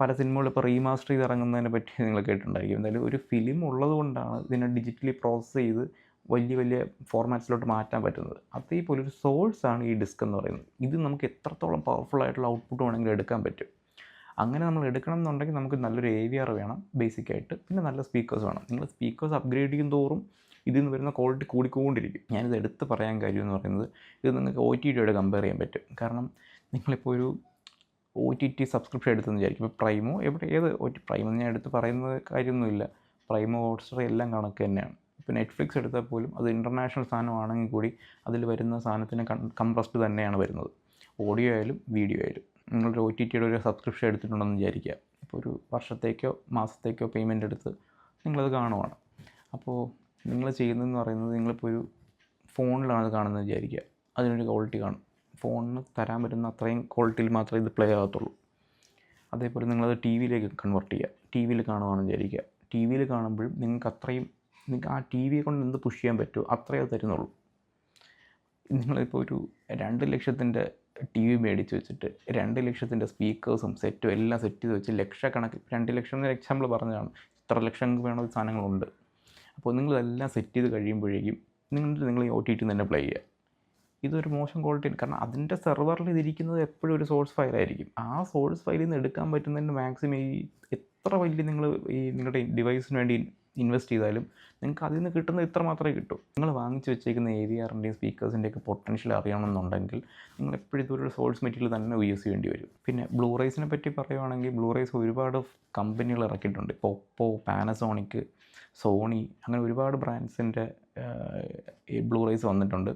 പല സിനിമകളും ഇപ്പോൾ റീമാസ്റ്റർ ചെയ്ത് ഇറങ്ങുന്നതിനെ പറ്റി നിങ്ങൾ കേട്ടിട്ടുണ്ടായിരിക്കും. എന്തായാലും ഒരു ഫിലിം ഉള്ളതുകൊണ്ടാണ് ഇതിനെ ഡിജിറ്റലി പ്രോസസ്സ് ചെയ്ത് വലിയ വലിയ ഫോർമാറ്റ്സിലോട്ട് മാറ്റാൻ പറ്റുന്നത്. അതേപോലെ ഒരു സോഴ്സാണ് ഈ ഡിസ്ക് എന്ന് പറയുന്നത്. ഇത് നമുക്ക് എത്രത്തോളം പവർഫുൾ ആയിട്ടുള്ള ഔട്ട്പുട്ട് വേണമെങ്കിലും എടുക്കാൻ പറ്റും. അങ്ങനെ നമ്മൾ എടുക്കണം എന്നുണ്ടെങ്കിൽ നമുക്ക് നല്ലൊരു എ വി ആർ വേണം ബേസിക്കായിട്ട് പിന്നെ നല്ല സ്പീക്കേഴ്സ് വേണം. നിങ്ങൾ സ്പീക്കേഴ്സ് അപ്ഗ്രേഡ് ചെയ്യും തോറും ഇതിൽ നിന്ന് വരുന്ന ക്വാളിറ്റി കൂടിക്കൊണ്ടിരിക്കും. ഞാനിത് എടുത്ത് പറയാൻ കാര്യം എന്ന് പറയുന്നത് ഇത് നിങ്ങൾക്ക് ഒ ടി ടിയോട് കമ്പയർ ചെയ്യാൻ പറ്റും. കാരണം നിങ്ങളിപ്പോൾ ഒരു ഒ ടി ടി സബ്സ്ക്രിപ്ഷൻ എടുത്തെന്ന് വിചാരിക്കും. ഇപ്പോൾ പ്രൈമോ എവിടെ ഏത്? ഒ ടി പ്രൈമോ ഞാൻ എടുത്ത് പറയുന്നത് കാര്യമൊന്നുമില്ല. പ്രൈമോ ഹോട്ട്സ്റ്റാർ എല്ലാം കണക്ക് തന്നെയാണ്. ഇപ്പോൾ നെറ്റ്ഫ്ലിക്സ് എടുത്താൽ പോലും അത് ഇന്റർനാഷണൽ സാധനമാണെങ്കിൽ കൂടി അതിൽ വരുന്ന സാധനത്തിന് കംപ്രസ്ഡ് തന്നെയാണ് വരുന്നത്. ഓഡിയോ ആയാലും വീഡിയോ ആയാലും. നിങ്ങളൊരു ഒ ടി ടിയുടെ ഒരു സബ്സ്ക്രിപ്ഷൻ എടുത്തിട്ടുണ്ടെന്ന് വിചാരിക്കുക. ഇപ്പോൾ ഒരു വർഷത്തേക്കോ മാസത്തേക്കോ പേയ്മെന്റ് എടുത്ത് നിങ്ങളത് കാണുവാണ്. അപ്പോൾ നിങ്ങൾ ചെയ്യുന്നതെന്ന് പറയുന്നത് നിങ്ങളിപ്പോൾ ഒരു ഫോണിലാണ് അത് കാണുന്നത് വിചാരിക്കുക. അതിനൊരു ക്വാളിറ്റി കാണും. ഫോണിന് തരാൻ പറ്റുന്ന അത്രയും ക്വാളിറ്റിയിൽ മാത്രമേ ഇത് പ്ലേ ആകത്തുള്ളൂ. അതേപോലെ നിങ്ങളത് ടി വിയിലേക്ക് കൺവെർട്ട് ചെയ്യുക. ടി വിയിൽ കാണുവാണെന്ന് വിചാരിക്കുക. ടി വിയിൽ കാണുമ്പോഴും നിങ്ങൾക്ക് അത്രയും നിങ്ങൾക്ക് ആ ടി വിയെ കൊണ്ട് എന്ത് പുഷ് ചെയ്യാൻ പറ്റുമോ അത്രയേ അത് തരുന്നുള്ളൂ. നിങ്ങളിപ്പോൾ ഒരു രണ്ട് ലക്ഷത്തിന്റെ ടി വി മേടിച്ച് വെച്ചിട്ട് രണ്ട് ലക്ഷത്തിന്റെ സ്പീക്കേഴ്സും സെറ്റും എല്ലാം സെറ്റ് ചെയ്ത് വെച്ച് ലക്ഷക്കണക്ക് രണ്ട് ലക്ഷം എന്നൊരു എക്സാമ്പിൾ പറഞ്ഞതാണ്. ഇത്ര ലക്ഷം വേണ്ട സാധനങ്ങളുണ്ട്. അപ്പോൾ നിങ്ങളിതെല്ലാം സെറ്റ് ചെയ്ത് കഴിയുമ്പോഴേക്കും നിങ്ങൾ നിങ്ങൾ ഈ ഒ ടി ടി തന്നെ പ്ലേ ചെയ്യുക. ഇതൊരു മോശം ക്വാളിറ്റി കാരണം അതിന്റെ സെർവറിൽ ഇതിരിക്കുന്നത് എപ്പോഴും ഒരു സോഴ്സ് ഫയലായിരിക്കും ആ സോഴ്സ് ഫയലിൽ നിന്ന് എടുക്കാൻ പറ്റുന്നതിന് മാക്സിമം ഈ എത്ര വലിയ നിങ്ങൾ ഈ നിങ്ങളുടെ ഡിവൈസിന് വേണ്ടി ഇൻവെസ്റ്റ് ചെയ്താലും നിങ്ങൾക്ക് അതിൽ നിന്ന് കിട്ടുന്ന ഇത്ര മാത്രമേ കിട്ടൂ. നിങ്ങൾ വാങ്ങിച്ചു വെച്ചേക്കുന്ന എ വി ആറിന്റെയും സ്പീക്കേഴ്സിന്റെയൊക്കെ പൊട്ടൻഷ്യൽ അറിയണമെന്നുണ്ടെങ്കിൽ നിങ്ങൾ എപ്പോഴും ഇതൊരു സോഴ്സ് മെറ്റീരിയൽ തന്നെ യൂസ് ചെയ്യേണ്ടി വരും. പിന്നെ ബ്ലൂറൈസിനെ പറ്റി പറയുവാണെങ്കിൽ ബ്ലൂറൈസ് ഒരുപാട് കമ്പനികൾ ഇറക്കിയിട്ടുണ്ട്. ഇപ്പോൾ ഒപ്പോ പാനസോണിക് സോണി അങ്ങനെ ഒരുപാട് ബ്രാൻഡ്സിന്റെ ബ്ലൂറൈസ് വന്നിട്ടുണ്ട്.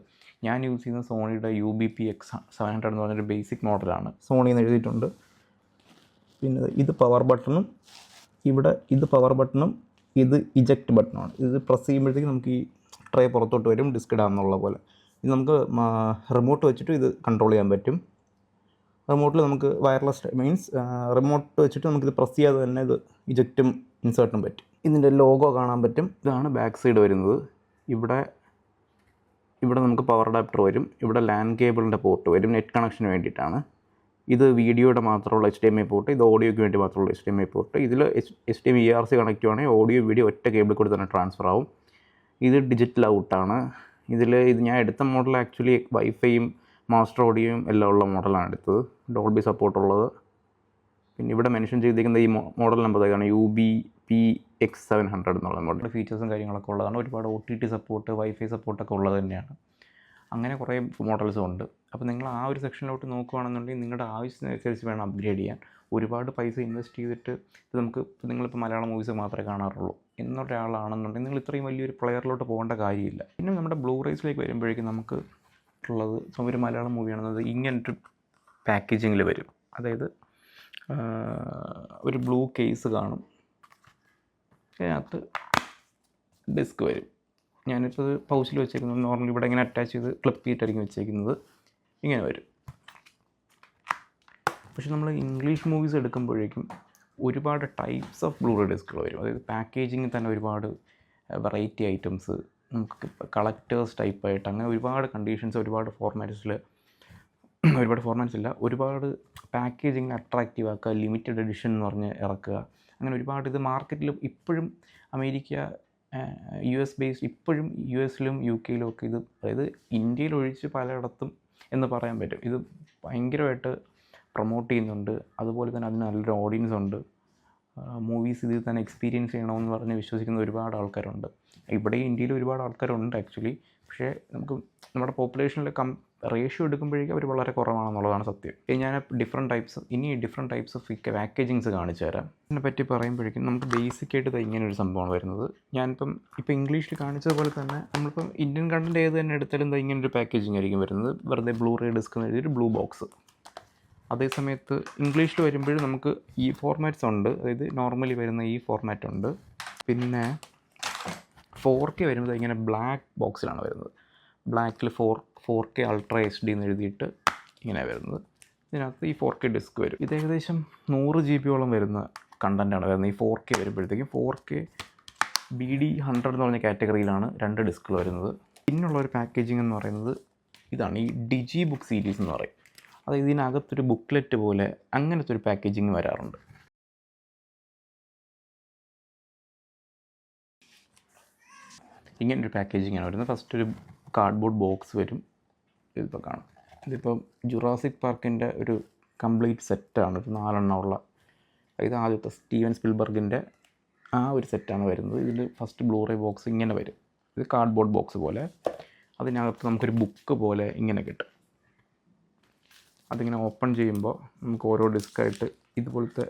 ഞാൻ യൂസ് ചെയ്യുന്ന സോണിയുടെ U B P X seven hundred എന്ന് പറഞ്ഞൊരു ബേസിക് മോഡലാണ്. സോണി എന്ന് എഴുതിയിട്ടുണ്ട്. പിന്നെ ഇത് പവർ ബട്ടണും ഇവിടെ ഇത് പവർ ബട്ടണും ഇത് ഇജക്റ്റ് ബട്ടണാണ് ഇത് പ്രസ് ചെയ്യുമ്പോഴത്തേക്ക് നമുക്ക് ഈ ട്രേ പുറത്തോട്ട് വരും ഡിസ്ക് ഇടാമെന്നുള്ള പോലെ. ഇത് നമുക്ക് റിമോട്ട് വെച്ചിട്ട് ഇത് കൺട്രോൾ ചെയ്യാൻ പറ്റും. റിമോട്ടിൽ നമുക്ക് വയർലെസ് മീൻസ് റിമോട്ട് വെച്ചിട്ട് നമുക്കിത് പ്രസ് ചെയ്യാതെ തന്നെ ഇത് ഇജക്റ്റും ഇൻസേർട്ടും പറ്റും. ഇതിന്റെ ലോഗോ കാണാൻ പറ്റും. ഇതാണ് ബാക്ക് സൈഡ് വരുന്നത്. ഇവിടെ ഇവിടെ നമുക്ക് പവർ അഡാപ്റ്റർ വരും. ഇവിടെ ലാൻഡ് കേബിളിന്റെ പോർട്ട് വരും. നെറ്റ് കണക്ഷന് വേണ്ടിയിട്ടാണ്. ഇത് വീഡിയോയുടെ മാത്രമുള്ള H D M I port ഇത് ഓഡിയോയ്ക്ക് വേണ്ടി മാത്രമുള്ള H D M I port ഇതിൽ H H D M E R C connect ആണെങ്കിൽ ഓഡിയോ വീഡിയോ ഒറ്റ കേബിൾ കൂടി തന്നെ ട്രാൻസ്ഫർ ആവും. ഇത് ഡിജിറ്റൽ ഔട്ടാണ് ഇതിൽ ഇത് ഞാൻ എടുത്ത മോഡൽ ആക്ച്വലി വൈഫൈയും മാസ്റ്റർ ഓഡിയോയും എല്ലാം ഉള്ള മോഡലാണ് എടുത്തത്. ഡോൾബി സപ്പോർട്ടുള്ളത് പിന്നെ ഇവിടെ മെൻഷൻ ചെയ്തിരിക്കുന്ന ഈ മോഡൽ നമ്പർ ഇതാണ് U B P X seven hundred എന്നുള്ള മോഡൽ ഫീച്ചേഴ്സും കാര്യങ്ങളൊക്കെ ഉള്ളതാണ്. ഒരുപാട് O T T support wifi സപ്പോർട്ടൊക്കെ ഉള്ളത് തന്നെയാണ്. അങ്ങനെ കുറേ മോഡൽസും ഉണ്ട്. അപ്പോൾ നിങ്ങൾ ആ ഒരു സെക്ഷനിലോട്ട് നോക്കുകയാണെന്നുണ്ടെങ്കിൽ നിങ്ങളുടെ ആവശ്യത്തിനനുസരിച്ച് വേണം അപ്ഗ്രേഡ് ചെയ്യാൻ. ഒരുപാട് പൈസ ഇൻവെസ്റ്റ് ചെയ്തിട്ട് ഇപ്പോൾ നമുക്ക് നിങ്ങളിപ്പോൾ മലയാളം മൂവീസ് മാത്രമേ കാണാറുള്ളൂ എന്നൊരാളാണെന്നുണ്ടെങ്കിൽ നിങ്ങൾ ഇത്രയും വലിയൊരു പ്ലെയറിലോട്ട് പോകേണ്ട കാര്യമില്ല. പിന്നെ നമ്മുടെ ബ്ലൂ റൈസിലേക്ക് വരുമ്പോഴേക്കും നമുക്ക് ഉള്ളത് ഒരു മലയാളം മൂവിയാണെന്നത് ഇങ്ങനൊരു പാക്കേജിങ്ങിൽ വരും. അതായത് ഒരു ബ്ലൂ കേസ് കാണും. അതിനകത്ത് ഡിസ്ക് വരും. ഞാനിപ്പോൾ ഇത് പൗച്ചിൽ വെച്ചേക്കുന്നത്. നോർമലി ഇവിടെ ഇങ്ങനെ അറ്റാച്ച് ചെയ്ത് ക്ലിപ്പ് ചെയ്തിട്ടായിരിക്കും വെച്ചേക്കുന്നത്. ഇങ്ങനെ വരും. പക്ഷെ നമ്മൾ ഇംഗ്ലീഷ് മൂവീസ് എടുക്കുമ്പോഴേക്കും ഒരുപാട് ടൈപ്സ് ഓഫ് ബ്ലൂറേ ഡിസ്കുകൾ വരും. അതായത് പാക്കേജിങ്ങിൽ തന്നെ ഒരുപാട് വെറൈറ്റി ഐറ്റംസ് നമുക്ക് കളക്ടേഴ്സ് ടൈപ്പായിട്ട് അങ്ങനെ ഒരുപാട് കണ്ടീഷൻസ് ഒരുപാട് ഫോർമാറ്റ്സിൽ [clears throat] ഒരുപാട് ഫോർമാറ്റ്സ് ഇല്ല. ഒരുപാട് പാക്കേജിങ് അട്രാക്റ്റീവ് ആക്കുക ലിമിറ്റഡ് എഡിഷൻ എന്ന് പറഞ്ഞ് ഇറക്കുക. അങ്ങനെ ഒരുപാട് ഇത് മാർക്കറ്റിൽ ഇപ്പോഴും അമേരിക്ക യു എസ് ബേസ്ഡ് ഇപ്പോഴും യു എസിലും യു കെയിലും ഒക്കെ ഇത് അതായത് ഇന്ത്യയിൽ ഒഴിച്ച് പലയിടത്തും എന്ന് പറയാൻ പറ്റും. ഇത് ഭയങ്കരമായിട്ട് പ്രൊമോട്ട് ചെയ്യുന്നുണ്ട്. അതുപോലെ തന്നെ അതിന് നല്ലൊരു ഓഡിയൻസ് ഉണ്ട്. മൂവീസ് ഇതിൽ തന്നെ എക്സ്പീരിയൻസ് ചെയ്യണമെന്ന് പറഞ്ഞ് വിശ്വസിക്കുന്ന ഒരുപാട് ആൾക്കാരുണ്ട്. ഇവിടെ ഇന്ത്യയിൽ ഒരുപാട് ആൾക്കാരുണ്ട് ആക്ച്വലി പക്ഷേ നമുക്ക് നമ്മുടെ പോപ്പുലേഷനിൽ കം റേഷ്യോ എടുക്കുമ്പോഴേക്കും അവർ വളരെ കുറവാണെന്നുള്ളതാണ് സത്യം. ഇനി ഞാൻ ഡിഫറെന്റ് ടൈപ്സ് ഇനി ഡിഫറെന്റ് ടൈപ്സ് ഓഫ് പാക്കേജിങ്സ് കാണിച്ചു തരാം. ഇതിനെ പറ്റി പറയുമ്പോഴേക്കും നമുക്ക് ബേസിക് ആയിട്ട് ഇങ്ങനെ ഒരു സംഭവമാണ് വരുന്നത്. ഞാനിപ്പം ഇപ്പോൾ ഇംഗ്ലീഷിൽ കാണിച്ചതുപോലെ തന്നെ നമ്മളിപ്പം ഇന്ത്യൻ കണ്ടന്റ് ഏത് തന്നെ എടുത്താലും ഇങ്ങനെ ഒരു പാക്കേജിങ് ആയിരിക്കും വരുന്നത്. വെറുതെ ബ്ലൂ റേ ഡിസ്ക് എഴുതിയൊരു ബ്ലൂ ബോക്സ് അതേ സമയത്ത് ഇംഗ്ലീഷിൽ വരുമ്പോഴും നമുക്ക് ഈ ഫോർമാറ്റ്സ് ഉണ്ട്. അതായത് നോർമലി വരുന്ന ഈ ഫോർമാറ്റ് ഉണ്ട്. പിന്നെ ഫോർ കെ വരുമ്പോൾ ഇങ്ങനെ ബ്ലാക്ക് ബോക്സിലാണ് വരുന്നത്. ബ്ലാക്കിൽ four four K ultra H D എന്ന് എഴുതിയിട്ട് ഇങ്ങനെ വരുന്നത്. ഇതിനകത്ത് ഈ ഫോർ കെ ഡിസ്ക് വരും. ഇത് ഏകദേശം നൂറ് ജി ബിയോളം വരുന്ന കണ്ടന്റാണ് വരുന്നത്. ഈ ഫോർ കെ വരുമ്പോഴത്തേക്കും four K B D hundred എന്ന് പറഞ്ഞ കാറ്റഗറിയിലാണ് രണ്ട് ഡിസ്കുകൾ വരുന്നത്. പിന്നുള്ള ഒരു പാക്കേജിംഗ് എന്ന് പറയുന്നത് ഇതാണ്. ഈ ഡിജി ബുക്ക് സീരീസ് എന്ന് പറയും. അതായത് ഇതിനകത്തൊരു ബുക്ക്ലെറ്റ് പോലെ അങ്ങനത്തെ ഒരു പാക്കേജിങ് വരാറുണ്ട്. ഇങ്ങനൊരു പാക്കേജിങ്ങാണ് വരുന്നത്. ഫസ്റ്റ് ഒരു കാർഡ്ബോർഡ് ബോക്സ് വരും. ഇതിപ്പോൾ കാണാം. ഇതിപ്പോൾ ജുറാസിക് പാർക്കിന്റെ ഒരു കംപ്ലീറ്റ് സെറ്റാണ് ഒരു നാലെണ്ണമുള്ള ഇത് ആദ്യത്തെ സ്റ്റീവൻ സ്പിൽബർഗിന്റെ ആ ഒരു സെറ്റാണ് വരുന്നത്. ഇതിൽ ഫസ്റ്റ് ബ്ലൂറേ ബോക്സ് ഇങ്ങനെ വരും. ഇത് കാർഡ്ബോർഡ് ബോക്സ് പോലെ. അതിനകത്ത് നമുക്കൊരു ബുക്ക് പോലെ ഇങ്ങനെ കിട്ടും. അതിങ്ങനെ ഓപ്പൺ ചെയ്യുമ്പോൾ നമുക്ക് ഓരോ ഡിസ്കായിട്ട് ഇതുപോലത്തെ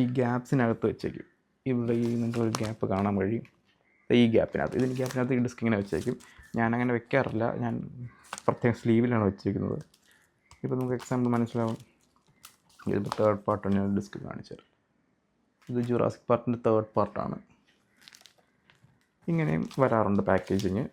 ഈ ഗ്യാപ്സിനകത്ത് വെച്ചേക്കും. ഇവിടെ ഈ നിങ്ങൾക്കൊരു ഗ്യാപ്പ് കാണാൻ കഴിയും. ഈ ഗ്യാപ്പിനകത്ത് ഇതിന് ഗ്യാപ്പിനകത്ത് ഈ ഡിസ്ക് ഇങ്ങനെ വെച്ചേക്കും. ഞാൻ അങ്ങനെ വെക്കാറില്ല. ഞാൻ പ്രത്യേകം സ്ലീവിലാണ് വെച്ചിരിക്കുന്നത് ഇപ്പോൾ നമുക്ക് എക്സാമ്പിൾ മനസ്സിലാവും. ഇതിപ്പോൾ തേർഡ് പാർട്ടാണ് ഞാൻ ഡിസ്ക് കാണിച്ചത് ഇത് ജുറാസിക് പാർട്ടിന്റെ തേർഡ് പാർട്ടാണ് ഇങ്ങനെയും വരാറുണ്ട് പാക്കേജിങ്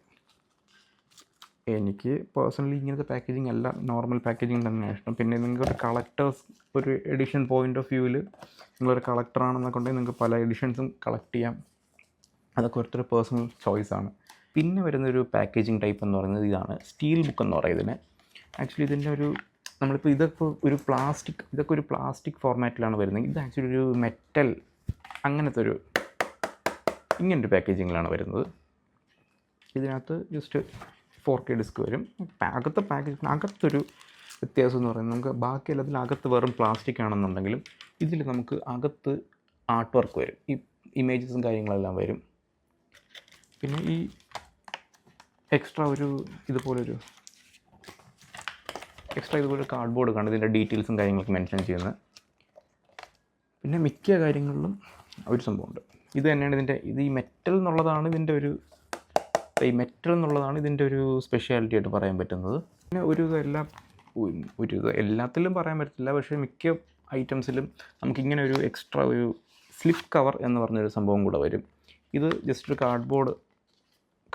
എനിക്ക് പേഴ്സണലി ഇങ്ങനത്തെ പാക്കേജിങ് അല്ല നോർമൽ പാക്കേജിങ് തന്നെയാണ് ഇഷ്ടം. പിന്നെ നിങ്ങൾക്കൊരു കളക്ടേഴ്സ് ഒരു എഡിഷൻ പോയിന്റ് ഓഫ് വ്യൂവിൽ നിങ്ങളൊരു കളക്ടറാണെന്നൊക്കെ ഉണ്ടെങ്കിൽ നിങ്ങൾക്ക് പല എഡിഷൻസും കളക്ട് ചെയ്യാം. അതൊക്കെ ഓരോരുത്തരുടെ പേഴ്സണൽ ചോയ്സാണ് പിന്നെ വരുന്നൊരു പാക്കേജിങ് ടൈപ്പ് എന്ന് പറയുന്നത് ഇതാണ്. സ്റ്റീൽ ബുക്ക് എന്ന് പറയുന്നതിന് ആക്ച്വലി ഇതിന്റെ ഒരു നമ്മളിപ്പോൾ ഇതൊക്കെ ഒരു പ്ലാസ്റ്റിക് ഇതൊക്കെ ഒരു പ്ലാസ്റ്റിക് ഫോർമാറ്റിലാണ് വരുന്നത്. ഇത് ആക്ച്വലി ഒരു മെറ്റൽ അങ്ങനത്തെ ഒരു ഇങ്ങനൊരു പാക്കേജിങ്ങിലാണ് വരുന്നത്. ഇതിനകത്ത് ജസ്റ്റ് ഫോർ കെ ഡിസ്ക് വരും. അകത്ത് പാക്കേജിന് അകത്തൊരു വ്യത്യാസം എന്ന് പറയുന്നത് നമുക്ക് ബാക്കി എല്ലാത്തിലും അകത്ത് വെറും പ്ലാസ്റ്റിക് ആണെന്നുണ്ടെങ്കിലും ഇതിൽ നമുക്ക് അകത്ത് ആർട്ട് വർക്ക് വരും. ഈ ഇമേജസും കാര്യങ്ങളെല്ലാം വരും. പിന്നെ ഈ എക്സ്ട്രാ ഒരു ഇതുപോലൊരു എക്സ്ട്രാ ഇതുപോലെ കാർഡ്ബോർഡ് കാണും. ഇതിന്റെ ഡീറ്റെയിൽസും കാര്യങ്ങളൊക്കെ മെൻഷൻ ചെയ്യുന്നത്. പിന്നെ മിക്ക കാര്യങ്ങളിലും ഒരു സംഭവമുണ്ട്. ഇത് തന്നെയാണ് ഇതിന്റെ ഇത് ഈ മെറ്റൽ എന്നുള്ളതാണ് ഇതിന്റെ ഒരു ഈ മെറ്റൽ എന്നുള്ളതാണ് ഇതിന്റെ ഒരു സ്പെഷ്യാലിറ്റി ആയിട്ട് പറയാൻ പറ്റുന്നത്. പിന്നെ ഒരു എല്ലാം ഒരു ഇത് എല്ലാത്തിലും പറയാൻ പറ്റില്ല പക്ഷേ മിക്ക ഐറ്റംസിലും നമുക്കിങ്ങനെ ഒരു എക്സ്ട്രാ ഒരു സ്ലിപ്പ് കവർ എന്ന് പറഞ്ഞൊരു സംഭവം കൂടെ വരും. ഇത് ജസ്റ്റ് ഒരു കാർഡ്ബോർഡ്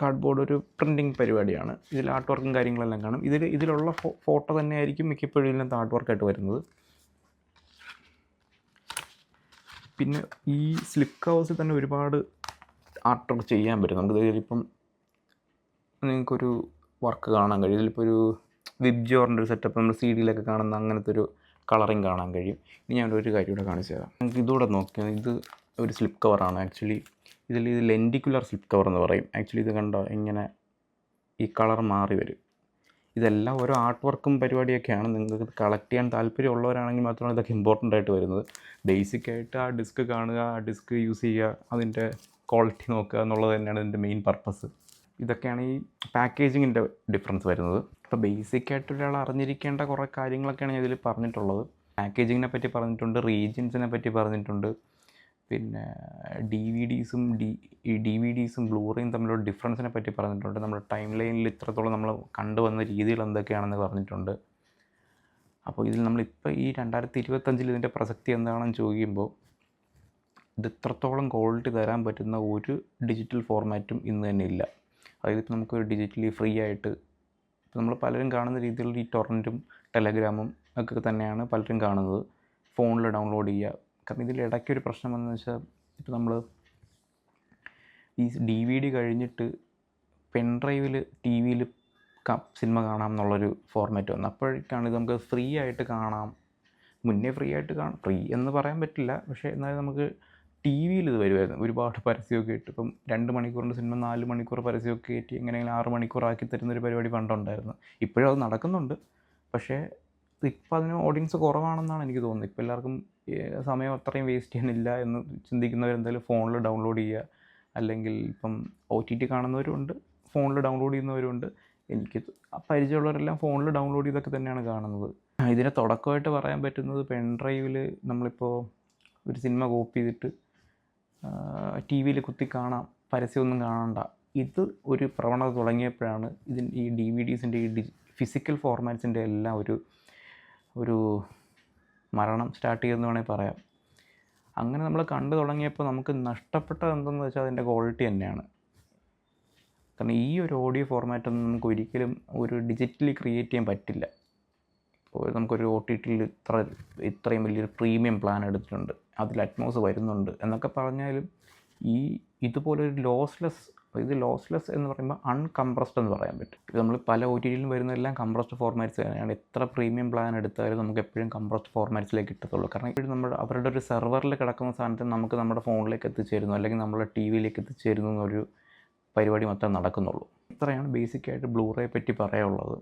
കാർഡ്ബോർഡ് ഒരു പ്രിന്റിങ് പരിപാടിയാണ്. ഇതിൽ ആർട്ട് വർക്കും കാര്യങ്ങളെല്ലാം കാണും. ഇതിൽ ഇതിലുള്ള ഫോട്ടോ തന്നെയായിരിക്കും മിക്കപ്പോഴും ഇതിനകത്ത് ആർട്ട് വർക്കായിട്ട് വരുന്നത്. പിന്നെ ഈ സ്ലിപ്പ് കവേഴ്സിൽ തന്നെ ഒരുപാട് ആർട്ട് വർക്ക് ചെയ്യാൻ പറ്റും. നമുക്ക് ഇതിലിപ്പം നിങ്ങൾക്കൊരു വർക്ക് കാണാൻ കഴിയും. ഇതിലിപ്പോൾ ഒരു വിബ്ജോറിന്റെ ഒരു സെറ്റപ്പ് നമ്മൾ സി ഡിയിലൊക്കെ കാണുന്ന അങ്ങനത്തെ ഒരു കളറിങ് കാണാൻ കഴിയും. ഇനി ഞാൻ ഒരു കാര്യം കൂടെ കാണിച്ചു തരാം. നമുക്ക് ഇതുകൂടെ നോക്കിയാൽ ഇത് ഒരു സ്ലിപ്പ് കവറാണ് ആക്ച്വലി ഇതിൽ ഇത് ലെൻഡിക്കുലർ സ്ലിപ്പ് കവർ എന്ന് പറയും. ആക്ച്വലി ഇത് കണ്ടോ? ഇങ്ങനെ ഈ കളർ മാറി വരും. ഇതെല്ലാം ഓരോ ആർട്ട് വർക്കും പരിപാടിയൊക്കെയാണ്. നിങ്ങൾക്ക് കളക്ട് ചെയ്യാൻ താല്പര്യമുള്ളവരാണെങ്കിൽ മാത്രമാണ് ഇതൊക്കെ ഇമ്പോർട്ടന്റ് ആയിട്ട് വരുന്നത്. ബേസിക് ആയിട്ട് ആ ഡിസ്ക് കാണുക ആ ഡിസ്ക് യൂസ് ചെയ്യുക അതിന്റെ ക്വാളിറ്റി നോക്കുക എന്നുള്ളത് തന്നെയാണ് ഇതിന്റെ മെയിൻ പർപ്പസ് ഇതൊക്കെയാണ് ഈ പാക്കേജിങ്ങിന്റെ ഡിഫറൻസ് വരുന്നത്. ഇപ്പോൾ ബേസിക്കായിട്ട് ഒരാൾ അറിഞ്ഞിരിക്കേണ്ട കുറേ കാര്യങ്ങളൊക്കെയാണ് ഞാൻ ഇതിൽ പറഞ്ഞിട്ടുള്ളത്. പാക്കേജിങ്ങിനെ പറ്റി പറഞ്ഞിട്ടുണ്ട് റീജിയൻസിനെ പറ്റി പറഞ്ഞിട്ടുണ്ട്. പിന്നെ ഡി വി ഡീസും ഡി ഈ ഡി വി ഡീസും ബ്ലൂറേയും തമ്മിലുള്ള ഡിഫറൻസിനെ പറ്റി പറഞ്ഞിട്ടുണ്ട്. നമ്മുടെ ടൈം ലൈനിൽ ഇത്രത്തോളം നമ്മൾ കണ്ടുവന്ന രീതികൾ എന്തൊക്കെയാണെന്ന് പറഞ്ഞിട്ടുണ്ട്. അപ്പോൾ ഇതിൽ നമ്മളിപ്പോൾ ഈ രണ്ടായിരത്തി ഇരുപത്തഞ്ചിൽ ഇതിന്റെ പ്രസക്തി എന്താണെന്ന് ചോദിക്കുമ്പോൾ ഇത് ഇത്രത്തോളം ക്വാളിറ്റി തരാൻ പറ്റുന്ന ഒരു ഡിജിറ്റൽ ഫോർമാറ്റും ഇന്ന് തന്നെ ഇല്ല. അതായത് ഇപ്പോൾ നമുക്ക് ഡിജിറ്റലി ഫ്രീ ആയിട്ട് ഇപ്പോൾ നമ്മൾ പലരും കാണുന്ന രീതിയിലുള്ള ഈ ടൊറന്റും ടെലഗ്രാമും ഒക്കെ തന്നെയാണ് പലരും കാണുന്നത്. ഫോണിൽ ഡൗൺലോഡ് ചെയ്യുക. കാരണം ഇതിൽ ഇടയ്ക്ക് ഒരു പ്രശ്നം വന്നതെന്ന് വെച്ചാൽ ഇപ്പോൾ നമ്മൾ ഈ ഡി വി ഡി കഴിഞ്ഞിട്ട് പെൻ ഡ്രൈവിൽ ടി വിയിൽ സിനിമ കാണാം എന്നുള്ളൊരു ഫോർമാറ്റ് വന്നു. അപ്പോഴേക്കാണ് ഇത് നമുക്ക് ഫ്രീ ആയിട്ട് കാണാം. മുന്നേ ഫ്രീ ആയിട്ട് കാണാം. ഫ്രീ എന്ന് പറയാൻ പറ്റില്ല. പക്ഷേ എന്നാലും നമുക്ക് ടി വിയിൽ ഇത് വരുമായിരുന്നു ഒരുപാട് പരസ്യമൊക്കെ ഇട്ട്. ഇപ്പം രണ്ട് മണിക്കൂറിന്റെ സിനിമ നാല് മണിക്കൂർ പരസ്യമൊക്കെ കയറ്റി എങ്ങനെയെങ്കിലും ആറ് മണിക്കൂറാക്കി തരുന്നൊരു പരിപാടി പണ്ടുണ്ടായിരുന്നു. ഇപ്പോഴും അത് നടക്കുന്നുണ്ട്. പക്ഷേ ഇപ്പം അതിന് ഓഡിയൻസ് കുറവാണെന്നാണ് എനിക്ക് തോന്നുന്നത്. ഇപ്പോൾ എല്ലാവർക്കും സമയം അത്രയും വേസ്റ്റ് ചെയ്യാനില്ല എന്ന് ചിന്തിക്കുന്നവരെന്തായാലും ഫോണിൽ ഡൗൺലോഡ് ചെയ്യുക. അല്ലെങ്കിൽ ഇപ്പം ഒ ടി ടി കാണുന്നവരുണ്ട് ഫോണിൽ ഡൗൺലോഡ് ചെയ്യുന്നവരുണ്ട്. എനിക്ക് പരിചയമുള്ളവരെല്ലാം ഫോണിൽ ഡൗൺലോഡ് ചെയ്തൊക്കെ തന്നെയാണ് കാണുന്നത്. ഇതിനെ തുടക്കമായിട്ട് പറയാൻ പറ്റുന്നത് പെൻ ഡ്രൈവിൽ നമ്മളിപ്പോൾ ഒരു സിനിമ കോപ്പി ചെയ്തിട്ട് ടി വിയിൽ കുത്തി കാണാം പരസ്യമൊന്നും കാണണ്ട. ഇത് ഒരു പ്രവണത തുടങ്ങിയപ്പോഴാണ് ഇതിന് ഈ ഡി വി ഡീസിന്റെ ഈ ഡി ഫിസിക്കൽ ഫോർമാറ്റ്സിന്റെ എല്ലാം ഒരു ഒരു മരണം സ്റ്റാർട്ട് ചെയ്തെന്ന് വേണമെങ്കിൽ പറയാം. അങ്ങനെ നമ്മൾ കണ്ടു തുടങ്ങിയപ്പോൾ നമുക്ക് നഷ്ടപ്പെട്ടത് എന്തെന്ന് വെച്ചാൽ അതിന്റെ ക്വാളിറ്റി തന്നെയാണ്. കാരണം ഈ ഒരു ഓഡിയോ ഫോർമാറ്റൊന്നും നമുക്ക് ഒരിക്കലും ഒരു ഡിജിറ്റലി ക്രിയേറ്റ് ചെയ്യാൻ പറ്റില്ല. ഇപ്പോൾ നമുക്കൊരു ഒ ടി ടിയിൽ ഇത്ര ഇത്രയും വലിയൊരു പ്രീമിയം പ്ലാൻ എടുത്തിട്ടുണ്ട്. അതിൽ അറ്റ്മോസ് വരുന്നുണ്ട് എന്നൊക്കെ പറഞ്ഞാലും ഈ ഇതുപോലൊരു ലോസ്ലെസ് ഇത് ലോസ്ലെസ് എന്ന് പറയുമ്പോൾ അൺകംപ്രസ്ഡ് എന്ന് പറയാൻ പറ്റും. ഇത് നമ്മൾ പല ഒ ടി ടിയിലും വരുന്നതെല്ലാം കംപ്രസ്ഡ് ഫോർമാറ്റ്സ് തന്നെയാണ്. എത്ര പ്രീമിയം പ്ലാൻ എടുത്താലും നമുക്ക് എപ്പോഴും കംപ്രസ്ഡ് ഫോർമാറ്റ്സിലേക്ക് കിട്ടത്തുള്ളൂ. കാരണം ഇപ്പോഴും നമ്മൾ അവരുടെ ഒരു സെർവറിൽ കിടക്കുന്ന സാധനത്തിന് നമുക്ക് നമ്മുടെ ഫോണിലേക്ക് എത്തിച്ചേരുന്നു അല്ലെങ്കിൽ നമ്മുടെ ടി വിയിലേക്ക് എത്തിച്ചേരുന്നു എന്നൊരു പരിപാടി മാത്രമേ നടക്കുന്നുള്ളൂ. ഇത്രയാണ് ബേസിക്കായിട്ട് ബ്ലൂറേ പറ്റി പറയാനുള്ളത്.